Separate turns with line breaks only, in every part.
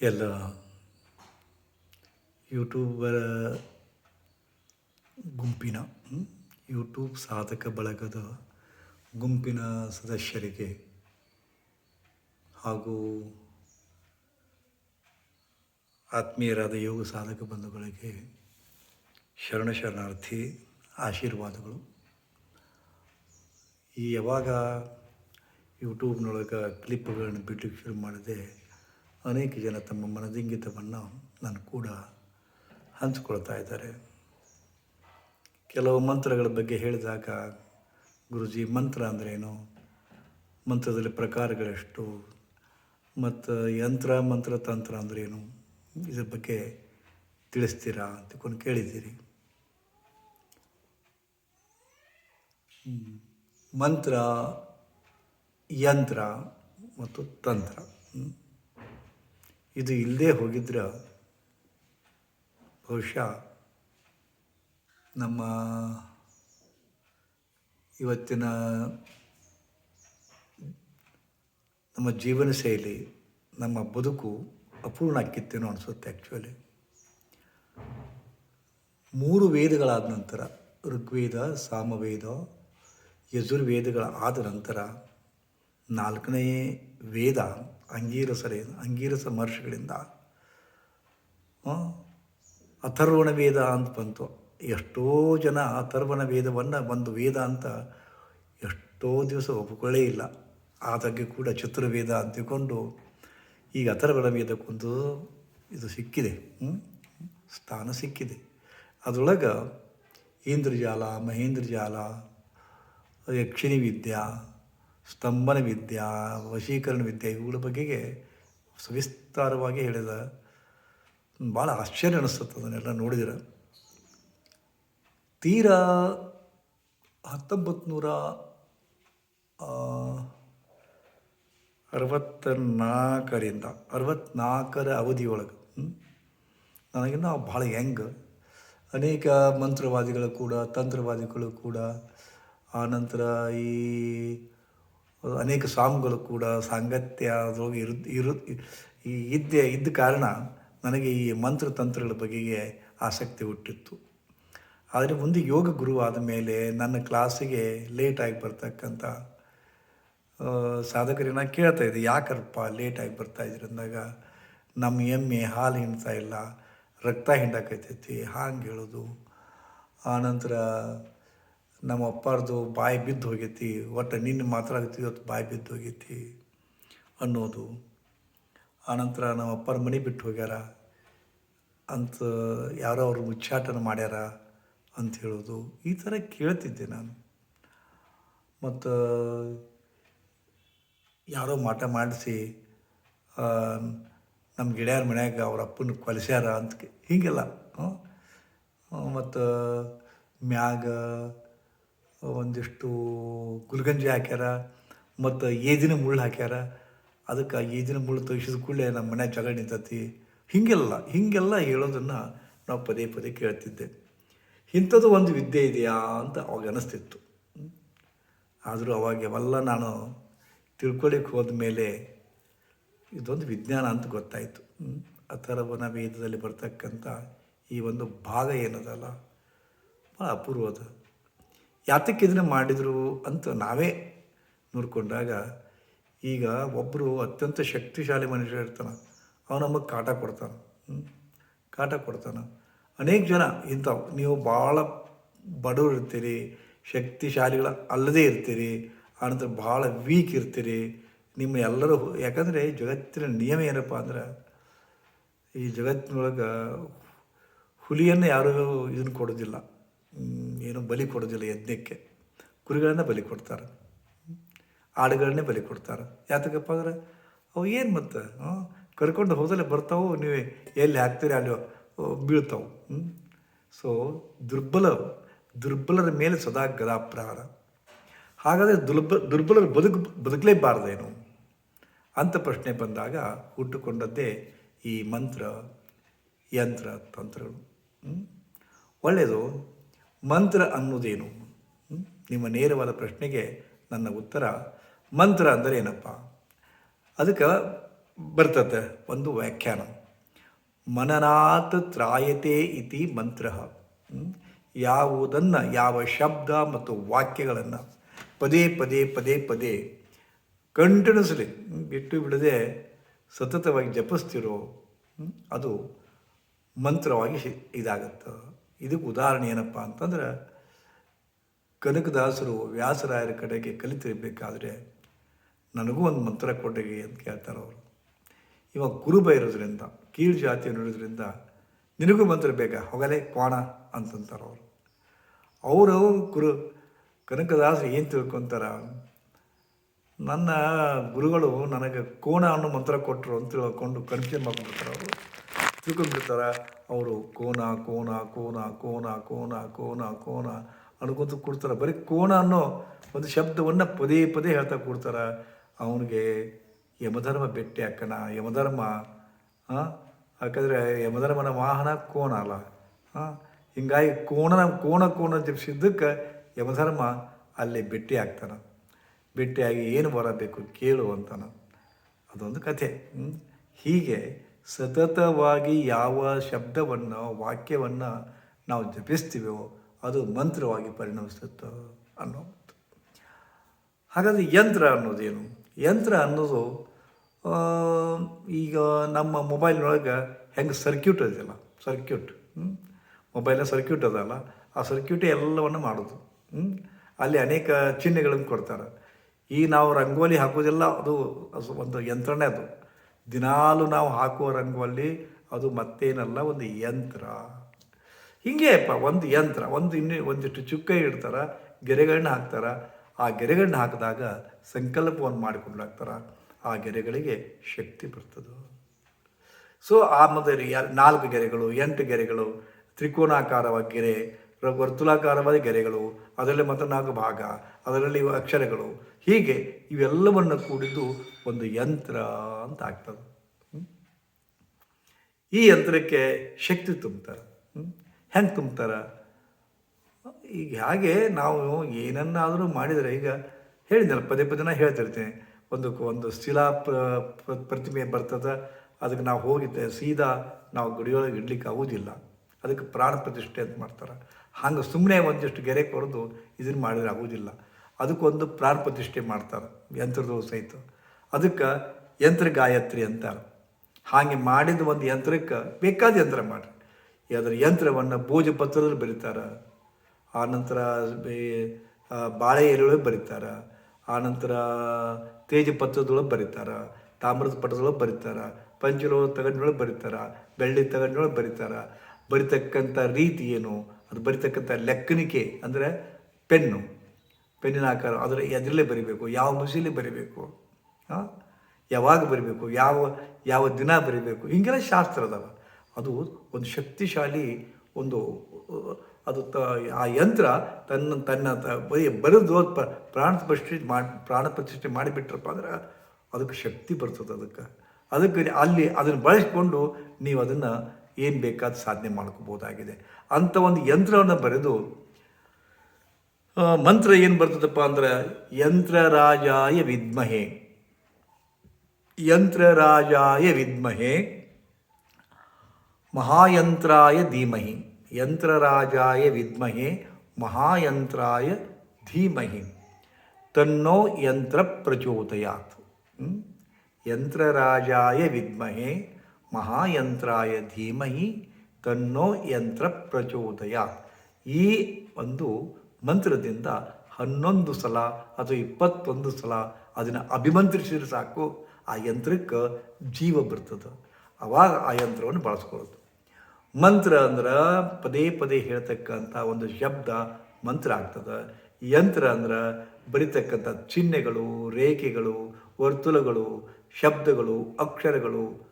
ಎಲ್ಲ ಯೂಟ್ಯೂಬರ ಗುಂಪಿನ ಯೂಟ್ಯೂಬ್ ಸಾಧಕ ಬಳಗದ ಗುಂಪಿನ ಸದಸ್ಯರಿಗೆ ಹಾಗೂ ಆತ್ಮೀಯರಾದ ಯೋಗ ಸಾಧಕ ಬಂಧುಗಳಿಗೆ ಶರಣ ಶರಣಾರ್ಥಿ ಆಶೀರ್ವಾದಗಳು. ಈ ಯಾವಾಗ ಯೂಟ್ಯೂಬ್ನೊಳಗೆ ಕ್ಲಿಪ್ಗಳನ್ನು ಬಿಟ್ಟು ಶುರು ಮಾಡಿದೆ ಅನೇಕ ಜನ ತಮ್ಮ ಮನದಿಂಗಿತವನ್ನು ನಾನು ಕೂಡ ಹಂಚಿಕೊಳ್ತಾ ಇದ್ದಾರೆ. ಕೆಲವು ಮಂತ್ರಗಳ ಬಗ್ಗೆ ಹೇಳಿದಾಗ, ಗುರುಜಿ ಮಂತ್ರ ಅಂದ್ರೇನು ಮಂತ್ರದಲ್ಲಿ ಪ್ರಕಾರಗಳೆಷ್ಟು? ಮತ್ತು ಯಂತ್ರ, ಮಂತ್ರ, ತಂತ್ರ ಅಂದ್ರೇನು ಇದ್ರ ಬಗ್ಗೆ ತಿಳಿಸ್ತೀರಾ ಅಂತಕೊಂಡು ಕೇಳಿದ್ದೀರಿ. ಮಂತ್ರ, ಯಂತ್ರ ಮತ್ತು ತಂತ್ರ. ಇದು ಇಲ್ಲದೆ ಹೋಗಿದ್ರೆ ಬಹುಶಃ ನಮ್ಮ ಇವತ್ತಿನ ನಮ್ಮ ಜೀವನ ಶೈಲಿ, ನಮ್ಮ ಬದುಕು ಅಪೂರ್ಣ ಆಕ್ಕಿತ್ತೇನೋ ಅನಿಸುತ್ತೆ ಆ್ಯಕ್ಚುಲಿ ಮೂರು ವೇದಗಳಾದ ನಂತರ, ಋಗ್ವೇದ, ಸಾಮವೇದ ಯಜುರ್ವೇದಗಳ ಆದ ನಂತರ ನಾಲ್ಕನೇ ವೇದ ಅಂಗೀರಸರೇ, ಅಂಗೀರಸ ಮಹರ್ಷಿಗಳಿಂದ ಅಥರ್ವಣ ವೇದ ಅಂತ ಬಂತು. ಎಷ್ಟೋ ಜನ ಅಥರ್ವಣ ವೇದವನ್ನು ಒಂದು ವೇದ ಅಂತ ಎಷ್ಟೋ ದಿವಸ ಒಪ್ಪಿಕೊಳ್ಳೇ ಇಲ್ಲ. ಆದಾಗೆ ಕೂಡ ಚತುರ್ವೇದ ಅಂತ ತಿಳ್ಕೊಂಡು ಈಗ ಅಥರ್ವಣ ವೇದಕ್ಕೊಂದು ಇದು ಸಿಕ್ಕಿದೆ ಸ್ಥಾನ ಸಿಕ್ಕಿದೆ. ಅದರೊಳಗೆ ಇಂದ್ರಜಾಲ, ಮಹೇಂದ್ರಜಾಲ ಯಕ್ಷಿಣಿ ವಿದ್ಯಾ ಸ್ತಂಭನ ವಿದ್ಯಾ ವಶೀಕರಣ ವಿದ್ಯೆ ಇವುಗಳ ಬಗೆಗೆ ಸವಿಸ್ತಾರವಾಗಿ ಹೇಳಿದ ಭಾಳ ಆಶ್ಚರ್ಯ ಅನಿಸ್ತದೆ ಅದನ್ನೆಲ್ಲ ನೋಡಿದಿರ ತೀರಾ ಹತ್ತೊಂಬತ್ತು ನೂರ ಅರವತ್ತ ನಾಲ್ಕರಿಂದ ಅರವತ್ತ್ನಾಲ್ಕರ ಅವಧಿಯೊಳಗೆ? ನನಗಿನ್ನ ಭಾಳ ಯಂಗ್ ಅನೇಕ ಮಂತ್ರವಾದಿಗಳು ಕೂಡ, ತಂತ್ರವಾದಿಗಳು ಕೂಡ ಆನಂತರ ಈ ಅನೇಕ ಸ್ವಾಮಿಗಳು ಕೂಡ ಸಾಂಗತ್ಯ ಅದ್ರೊಳಗೆ ಇರು ಇರು, ಈ ಇದ್ದೆ ಇದ್ದ ಕಾರಣ ನನಗೆ ಈ ಮಂತ್ರ ತಂತ್ರಗಳ ಬಗೆಗೆ ಆಸಕ್ತಿ ಹುಟ್ಟಿತ್ತು. ಆದರೆ ಮುಂದೆ ಯೋಗ ಗುರು ಆದ ಮೇಲೆ ನನ್ನ ಕ್ಲಾಸಿಗೆ ಲೇಟಾಗಿ ಬರ್ತಕ್ಕಂಥ ಸಾಧಕರನ್ನ ಕೇಳ್ತಾ ಇದ್ದೆ, ಯಾಕರಪ್ಪ ಲೇಟಾಗಿ ಬರ್ತಾ ಇದ್ರಿ ಅಂದಾಗ ನಮ್ಮ ಎಮ್ಮೆ ಹಾಲು ಹಿಂಡ್ತಾ ಇಲ್ಲ, ರಕ್ತ ಹಿಂಡಾಕೈತೈತಿ ಹಾಂಗೆ ಹೇಳೋದು. ಆನಂತರ ನಮ್ಮ ಅಪ್ಪಾರ್ದು ಬಾಯಿ ಬಿದ್ದು ಹೋಗೈತಿ, ಒಟ್ಟು ನಿನ್ನೆ ಮಾತಾಡಕತ್ತಿ ಇವತ್ತು ಬಾಯಿ ಬಿದ್ದು ಹೋಗೈತಿ ಅನ್ನೋದು. ಆನಂತರ ನಮ್ಮ ಅಪ್ಪರ ಮನೆ ಬಿಟ್ಟು ಹೋಗ್ಯಾರ. ಅಂತ ಯಾರೋ ಅವರು ಉಚ್ಚಾಟನ ಮಾಡ್ಯಾರ ಅಂತ ಹೇಳೋದು. ಈ ಥರ ಕೇಳ್ತಿದ್ದೆ ನಾನು. ಮತ್ತು ಯಾರೋ ಮಾಟ ಮಾಡಿಸಿ ನಮ್ಮ ಗಿಡ್ಯಾರ ಮನ್ಯಾಗ ಅವ್ರ ಅಪ್ಪನ ಕೊಲಿಸ್ಯಾರ ಅಂತ ಹೀಗೆಲ್ಲ ಮತ್ತು ಮ್ಯಾಗ ಒಂದಿಷ್ಟು ಗುಲ್ಗಂಜಿ ಹಾಕ್ಯಾರ ಮತ್ತು ಏದಿನ ಮುಳ್ಳು ಹಾಕ್ಯಾರ. ಅದಕ್ಕೆ ಏದಿನ ಮುಳ್ಳು ತೆಗಿಸಿದ ಕೂಡಲೇ ನಮ್ಮ ಮನೆ ಜಗಳ ನಿಂತತಿ ಹೀಗೆಲ್ಲ ಹೀಗೆಲ್ಲ ಹೇಳೋದನ್ನು ನಾವು ಪದೇ ಪದೇ ಕೇಳ್ತಿದ್ದೆ. ಇಂಥದ್ದು ಒಂದು ವಿದ್ಯೆ ಇದೆಯಾ ಅಂತ ಅವಾಗ ಅನಿಸ್ತಿತ್ತು. ಆದರೂ ಅವಾಗ ಎಲ್ಲ ನಾನು ತಿಳ್ಕೊಳ್ಳಿಕ್ಕೆ ಹೋದ ಮೇಲೆ ಇದೊಂದು ವಿಜ್ಞಾನ ಅಂತ ಗೊತ್ತಾಯಿತು. ಅಥರ್ವನ ವೇದದಲ್ಲಿ ಬರ್ತಕ್ಕಂಥ ಈ ಒಂದು ಭಾಗ ಏನದಲ್ಲ? ಭಾಳ ಅಪೂರ್ವದ. ಯಾತಕ್ಕೆ ಇದನ್ನು ಮಾಡಿದರು ಅಂತ ನಾವೇ ನೋಡಿಕೊಂಡಾಗ ಈಗ ಒಬ್ಬರು ಅತ್ಯಂತ ಶಕ್ತಿಶಾಲಿ ಮನುಷ್ಯ ಇರ್ತಾನೆ, ಅವನು ನಮಗೆ ಕಾಟ ಕೊಡ್ತಾನೆ? ಕಾಟ ಕೊಡ್ತಾನೆ ಅನೇಕ ಜನ ಇಂಥವು, ನೀವು ಭಾಳ ಬಡವರು ಇರ್ತೀರಿ, ಶಕ್ತಿಶಾಲಿಗಳ ಅಲ್ಲದೇ ಇರ್ತೀರಿ ಆನಂತರ ಭಾಳ ವೀಕ್ ಇರ್ತೀರಿ, ನಿಮ್ಮ ಎಲ್ಲರೂ ಯಾಕಂದರೆ ಜಗತ್ತಿನ ನಿಯಮ ಏನಪ್ಪ ಅಂದ್ರೆ, ಈ ಜಗತ್ತಿನೊಳಗೆ ಹುಲಿಯನ್ನು ಯಾರೂ ಇದನ್ನು ಕೊಡೋದಿಲ್ಲ ಏನು ಬಲಿ ಕೊಡೋದಿಲ್ಲ ಯಜ್ಞಕ್ಕೆ. ಕುರಿಗಳನ್ನೇ ಬಲಿ ಕೊಡ್ತಾರೆ. ಆಡುಗಳನ್ನೇ ಬಲಿ ಕೊಡ್ತಾರೆ. ಯಾತಕಪ್ಪ ಅಂದ್ರೆ, ಅವು ಏನು ಮತ್ತೆ ಕರ್ಕೊಂಡು ಹೋದಲ್ಲೇ ಬರ್ತಾವು, ನೀವು ಎಲ್ಲಿ ಹಾಕ್ತೀರಿ ಅಲ್ಲಿ ಬೀಳ್ತಾವೆ. ಸೊ ದುರ್ಬಲ, ದುರ್ಬಲರ ಮೇಲೆ ಸದಾ ಗದಾಪ್ರಹಾರ ಹಾಗಾದರೆ ದುರ್ಬ, ದುರ್ಬಲರು ಬದುಕು, ಬದುಕಲೇಬಾರ್ದೇನು? ಅಂತ ಪ್ರಶ್ನೆ ಬಂದಾಗ ಹುಟ್ಟುಕೊಂಡದ್ದೇ ಈ ಮಂತ್ರ, ಯಂತ್ರ, ತಂತ್ರಗಳು? ಒಳ್ಳೆಯದು ಮಂತ್ರ ಅನ್ನೋದೇನು? ನಿಮ್ಮ ನೇರವಾದ ಪ್ರಶ್ನೆಗೆ ನನ್ನ ಉತ್ತರ ಮಂತ್ರ ಅಂದರೆ ಏನಪ್ಪ? ಅದಕ್ಕೆ ಬರ್ತದೆ ಒಂದು ವ್ಯಾಖ್ಯಾನ. ಮನನಾತ್ ತ್ರಾಯತೆ ಇತಿ ಮಂತ್ರ. ಯಾವುದನ್ನು, ಯಾವ ಶಬ್ದ ಮತ್ತು ವಾಕ್ಯಗಳನ್ನು ಪದೇ ಪದೇ ಪದೇ ಪದೇ ಕಂಟಿನ್ಯೂಸ್ಲಿ ಬಿಟ್ಟು ಬಿಡದೆ ಸತತವಾಗಿ ಜಪಿಸ್ತಿರೋ ಅದು ಮಂತ್ರವಾಗಿ ಇದಾಗತ್ತೆ. ಇದಕ್ಕೆ ಉದಾಹರಣೆ ಏನಪ್ಪ ಅಂತಂದ್ರೆ, ಕನಕದಾಸರು ವ್ಯಾಸರಾಯರ ಕಡೆಗೆ ಕಲಿತಿರಬೇಕಾದ್ರೆ ನನಗೂ ಒಂದು ಮಂತ್ರ ಕೊಡಿರಿ ಅಂತ ಕೇಳ್ತಾರೆ ಅವರು. ಇವಾಗ ಕುರುಬ ಇರೋದ್ರಿಂದ ಕೀಳು ಜಾತಿ ಇರೋದ್ರಿಂದ ನಿನಗೂ ಮಂತ್ರ ಬೇಕಾ ಹೋಗಲೇ ಕೋಣ ಅಂತಂತಾರೆ ಅವರು. ಅವರು ಗುರು, ಕನಕದಾಸರು ಏನು ತಿಳ್ಕೊತಾರ, ನನ್ನ ಗುರುಗಳು ನನಗೆ ಕೋಣ ಅನ್ನೋ ಮಂತ್ರ ಕೊಟ್ಟರು ಅಂತ ತಿಳ್ಕೊಂಡು ಕನ್ಫ್ಯೂಸ್ ಮಾಡ್ಬಿಡ್ತಾರೆ ಅವರು. ತಿಳ್ಕೊಂಡ್ಬಿಡ್ತಾರೆ. ಅವರು ಕೋನ ಕೋನ ಕೋನ ಕೋನ ಕೋನ ಕೋನ ಕೋನ ಅನ್ಕೊಂತ ಕೊಡ್ತಾರೆ. ಬರೀ ಕೋನ ಅನ್ನೋ ಒಂದು ಶಬ್ದವನ್ನು ಪದೇ ಪದೇ ಹೇಳ್ತಾ ಕೊಡ್ತಾರೆ. ಅವನಿಗೆ ಯಮಧರ್ಮ ಬೆಟ್ಟಿ ಹಾಕೋಣ ಯಮಧರ್ಮ ಹಾಂ ಯಾಕಂದರೆ ಯಮಧರ್ಮನ ವಾಹನ ಕೋಣ ಅಲ್ಲ. ಹಾಂ ಹಿಂಗಾಗಿ ಕೋಣನ ಕೋಣ ಕೋಣ ಜಪಿಸಿದ್ದಕ್ಕೆ ಯಮಧರ್ಮ ಅಲ್ಲಿ ಭೇಟಿ ಆಗ್ತಾನೆ. ಭೇಟಿಯಾಗಿ ಏನು ಬರಬೇಕು ಕೇಳು ಅಂತಾನೆ. ಅದೊಂದು ಕಥೆ? ಹೀಗೆ ಸತತವಾಗಿ ಯಾವ ಶಬ್ದವನ್ನು, ವಾಕ್ಯವನ್ನು ನಾವು ಜಪಿಸ್ತೀವೋ ಅದು ಮಂತ್ರವಾಗಿ ಪರಿಣಮಿಸುತ್ತೆ ಅನ್ನೋ. ಹಾಗಾದರೆ ಯಂತ್ರ ಅನ್ನೋದೇನು ಯಂತ್ರ ಅನ್ನೋದು ಈಗ ನಮ್ಮ ಮೊಬೈಲ್ನೊಳಗೆ ಹೆಂಗೆ ಸರ್ಕ್ಯೂಟ್ ಅದೆಯಲ್ಲ ಸರ್ಕ್ಯೂಟ್ ಮೊಬೈಲ್ನ ಸರ್ಕ್ಯೂಟ್ ಅದಲ್ಲ, ಆ ಸರ್ಕ್ಯೂಟೇ ಎಲ್ಲವನ್ನು ಮಾಡೋದು? ಅಲ್ಲಿ ಅನೇಕ ಚಿಹ್ನೆಗಳನ್ನು ಕೊಡ್ತಾರೆ ಈ ನಾವು ರಂಗೋಲಿ ಹಾಕೋದೆಲ್ಲ ಅದು ಒಂದು ಯಂತ್ರನೇ ಅದು ದಿನಾಲು ನಾವು ಹಾಕುವ ರಂಗೋಲಿ ಅದು ಮತ್ತೇನಲ್ಲ, ಒಂದು ಯಂತ್ರ. ಹಿಂಗೇಪ್ಪ, ಒಂದು ಯಂತ್ರ, ಒಂದು ಇನ್ನೂ ಒಂದಿಷ್ಟು ಚುಕ್ಕ ಇಡ್ತಾರೆ ಗೆರೆಗಳನ್ನ ಹಾಕ್ತಾರೆ. ಆ ಗೆರೆಗಳನ್ನ ಹಾಕಿದಾಗ ಸಂಕಲ್ಪವನ್ನು ಮಾಡಿಕೊಂಡು ಆ ಗೆರೆಗಳಿಗೆ ಶಕ್ತಿ ಬರ್ತದೆ. ಸೊ ಆ ಮೊದಲು ನಾಲ್ಕು ಗೆರೆಗಳು, ಎಂಟು ಗೆರೆಗಳು, ತ್ರಿಕೋನಾಕಾರವ ಗೆರೆ ವರ್ತುಲಾಕಾರವಾದ ಗೆರೆಗಳು, ಅದರಲ್ಲಿ ಮತ್ತು ನಾಲ್ಕು ಭಾಗ, ಅದರಲ್ಲಿ ಅಕ್ಷರಗಳು. ಹೀಗೆ ಇವೆಲ್ಲವನ್ನು ಕೂಡಿದ್ದು ಒಂದು ಯಂತ್ರ ಅಂತ ಆಗ್ತದೆ. ಈ ಯಂತ್ರಕ್ಕೆ ಶಕ್ತಿ ತುಂಬ್ತಾರೆ. ಹೆಂಗೆ ತುಂಬ್ತಾರೆ? ಈಗ ಹಾಗೆ ನಾವು ಏನನ್ನಾದರೂ ಮಾಡಿದರೆ, ಈಗ ಹೇಳಿದ್ನಲ್ಲ, ಪದೇ ಪದೇ ನಾನು ಹೇಳ್ತಿರ್ತೀನಿ. ಒಂದು ಒಂದು ಶಿಲಾ ಪ್ರ- ಪ್ರ- ಪ್ರತಿಮೆ ಬರ್ತದೆ, ಅದಕ್ಕೆ ನಾವು ಹೋಗಿದ್ದೆ, ಸೀದಾ ನಾವು ಗುಡಿಯೊಳಗೆ ಇಡ್ಲಿಕ್ಕೆ ಆಗೋದಿಲ್ಲ. ಅದಕ್ಕೆ ಪ್ರಾಣ ಪ್ರತಿಷ್ಠೆ ಅಂತ ಮಾಡ್ತಾರೆ. ಹಂಗೆ ಸುಮ್ಮನೆ ಒಂದಿಷ್ಟು ಗೆರೆ ಕೊರೆದು ಇದನ್ನು ಮಾಡಿದ್ರೆ ಆಗೋದಿಲ್ಲ. ಅದಕ್ಕೊಂದು ಪ್ರಾಣ ಪ್ರತಿಷ್ಠೆ ಮಾಡ್ತಾರೆ ಯಂತ್ರದ ಸಹಿತ. ಅದಕ್ಕೆ ಯಂತ್ರ ಗಾಯತ್ರಿ ಅಂತಾರೆ. ಹಾಗೆ ಮಾಡಿದ ಒಂದು ಯಂತ್ರಕ್ಕೆ ಬೇಕಾದ ಯಂತ್ರ ಮಾಡಿರಿ. ಅದರ ಯಂತ್ರವನ್ನು ಭೋಜ ಪತ್ರದಲ್ಲಿ ಬರೀತಾರೆ ಆನಂತರ ಬಾಳೆ ಎಲೆಯೊಳಗೆ ಬರೀತಾರೆ. ಆನಂತರ ತೇಜ ಪತ್ರದೊಳಗೆ ಬರೀತಾರೆ. ತಾಮ್ರದ ಪತ್ರದೊಳಗೆ ಬರೀತಾರೆ. ಪಂಚಲೋ ತಗಡಿನೊಳಗೆ ಬರೀತಾರೆ. ಬೆಳ್ಳಿ ತಗಡಿನೊಳಗೆ ಬರೀತಾರೆ. ಬರಿತಕ್ಕಂಥ ರೀತಿ ಏನು? ಅದು ಬರಿತಕ್ಕಂಥ ಲೆಕ್ಕನಿಕೆ ಅಂದರೆ ಪೆನ್ನು, ಪೆನ್ನಿನ ಆಕಾರ, ಅದರ ಎದರಲ್ಲೇ ಬರಿಬೇಕು, ಯಾವ ಮುಸಿಲಿ ಬರಿಬೇಕು ಯಾವಾಗ ಬರಿಬೇಕು, ಯಾವ ಯಾವ ದಿನ ಬರಿಬೇಕು, ಹಿಂಗೆಲ್ಲ ಶಾಸ್ತ್ರ ಅದಾವ. ಅದು ಒಂದು ಶಕ್ತಿಶಾಲಿ ಒಂದು, ಅದು ತ, ಆ ಯಂತ್ರ ತನ್ನ ತನ್ನ ಬರೆದು ಪ್ರಾಣ ಪ್ರತಿಷ್ಠೆ ಮಾಡಿ, ಪ್ರಾಣ ಪ್ರತಿಷ್ಠೆ ಮಾಡಿಬಿಟ್ರಪ್ಪ ಅಂದ್ರೆ ಅದಕ್ಕೆ ಶಕ್ತಿ ಬರ್ತದೆ ಅದಕ್ಕೆ. ಅದಕ್ಕೆ ಅಲ್ಲಿ ಅದನ್ನು ಬಳಸ್ಕೊಂಡು ನೀವು ಅದನ್ನು ಏನು ಬೇಕಾದ ಸಾಧನೆ ಮಾಡ್ಕೋಬೋದಾಗಿದೆ. ಅಂಥ ಒಂದು ಯಂತ್ರವನ್ನು ಬರೆದು ಮಂತ್ರ ಏನು ಬರ್ತದಪ್ಪ ಅಂದ್ರೆ, ಯಂತ್ರರಾಜಾಯ ವಿದ್ಮಹೆ. ಯಂತ್ರರಾಜಾಯ ವಿದ್ಮಹೆ, ಮಹಾಯಂತ್ರಾಯ ಧೀಮಹಿ. ಯಂತ್ರರಾಜಾಯ ವಿದ್ಮಹೆ, ಮಹಾಯಂತ್ರಾಯ ಧೀಮಹಿ. ತನ್ನೋ ಯಂತ್ರ ಪ್ರಚೋದಯಾತ್. ಯಂತ್ರ ಯಂತ್ರರಾಜಾಯ ವಿದ್ಮಹೆ ಮಹಾಯಂತ್ರಾಯ ಧೀಮಹಿ ತನ್ನೋ ಯಂತ್ರ ಪ್ರಚೋದಯ. ಈ ಒಂದು ಮಂತ್ರದಿಂದ ಹನ್ನೊಂದು ಸಲ ಅಥವಾ ಇಪ್ಪತ್ತೊಂದು ಸಲ ಅದನ್ನು ಅಭಿಮಂತ್ರಿಸಿದ್ರೆ ಸಾಕು, ಆ ಯಂತ್ರಕ್ಕೆ ಜೀವ ಬರ್ತದೆ. ಅವಾಗ ಆ ಯಂತ್ರವನ್ನು ಬಳಸ್ಕೊಳ್ಳೋದು. ಮಂತ್ರ ಅಂದ್ರೆ ಪದೇ ಪದೇ ಹೇಳ್ತಕ್ಕಂಥ ಒಂದು ಶಬ್ದ ಮಂತ್ರ ಆಗ್ತದೆ. ಯಂತ್ರ ಅಂದ್ರೆ ಬರಿತಕ್ಕಂಥ ಚಿಹ್ನೆಗಳು, ರೇಖೆಗಳು, ವರ್ತುಲಗಳು, ಶಬ್ದಗಳು, ಅಕ್ಷರಗಳು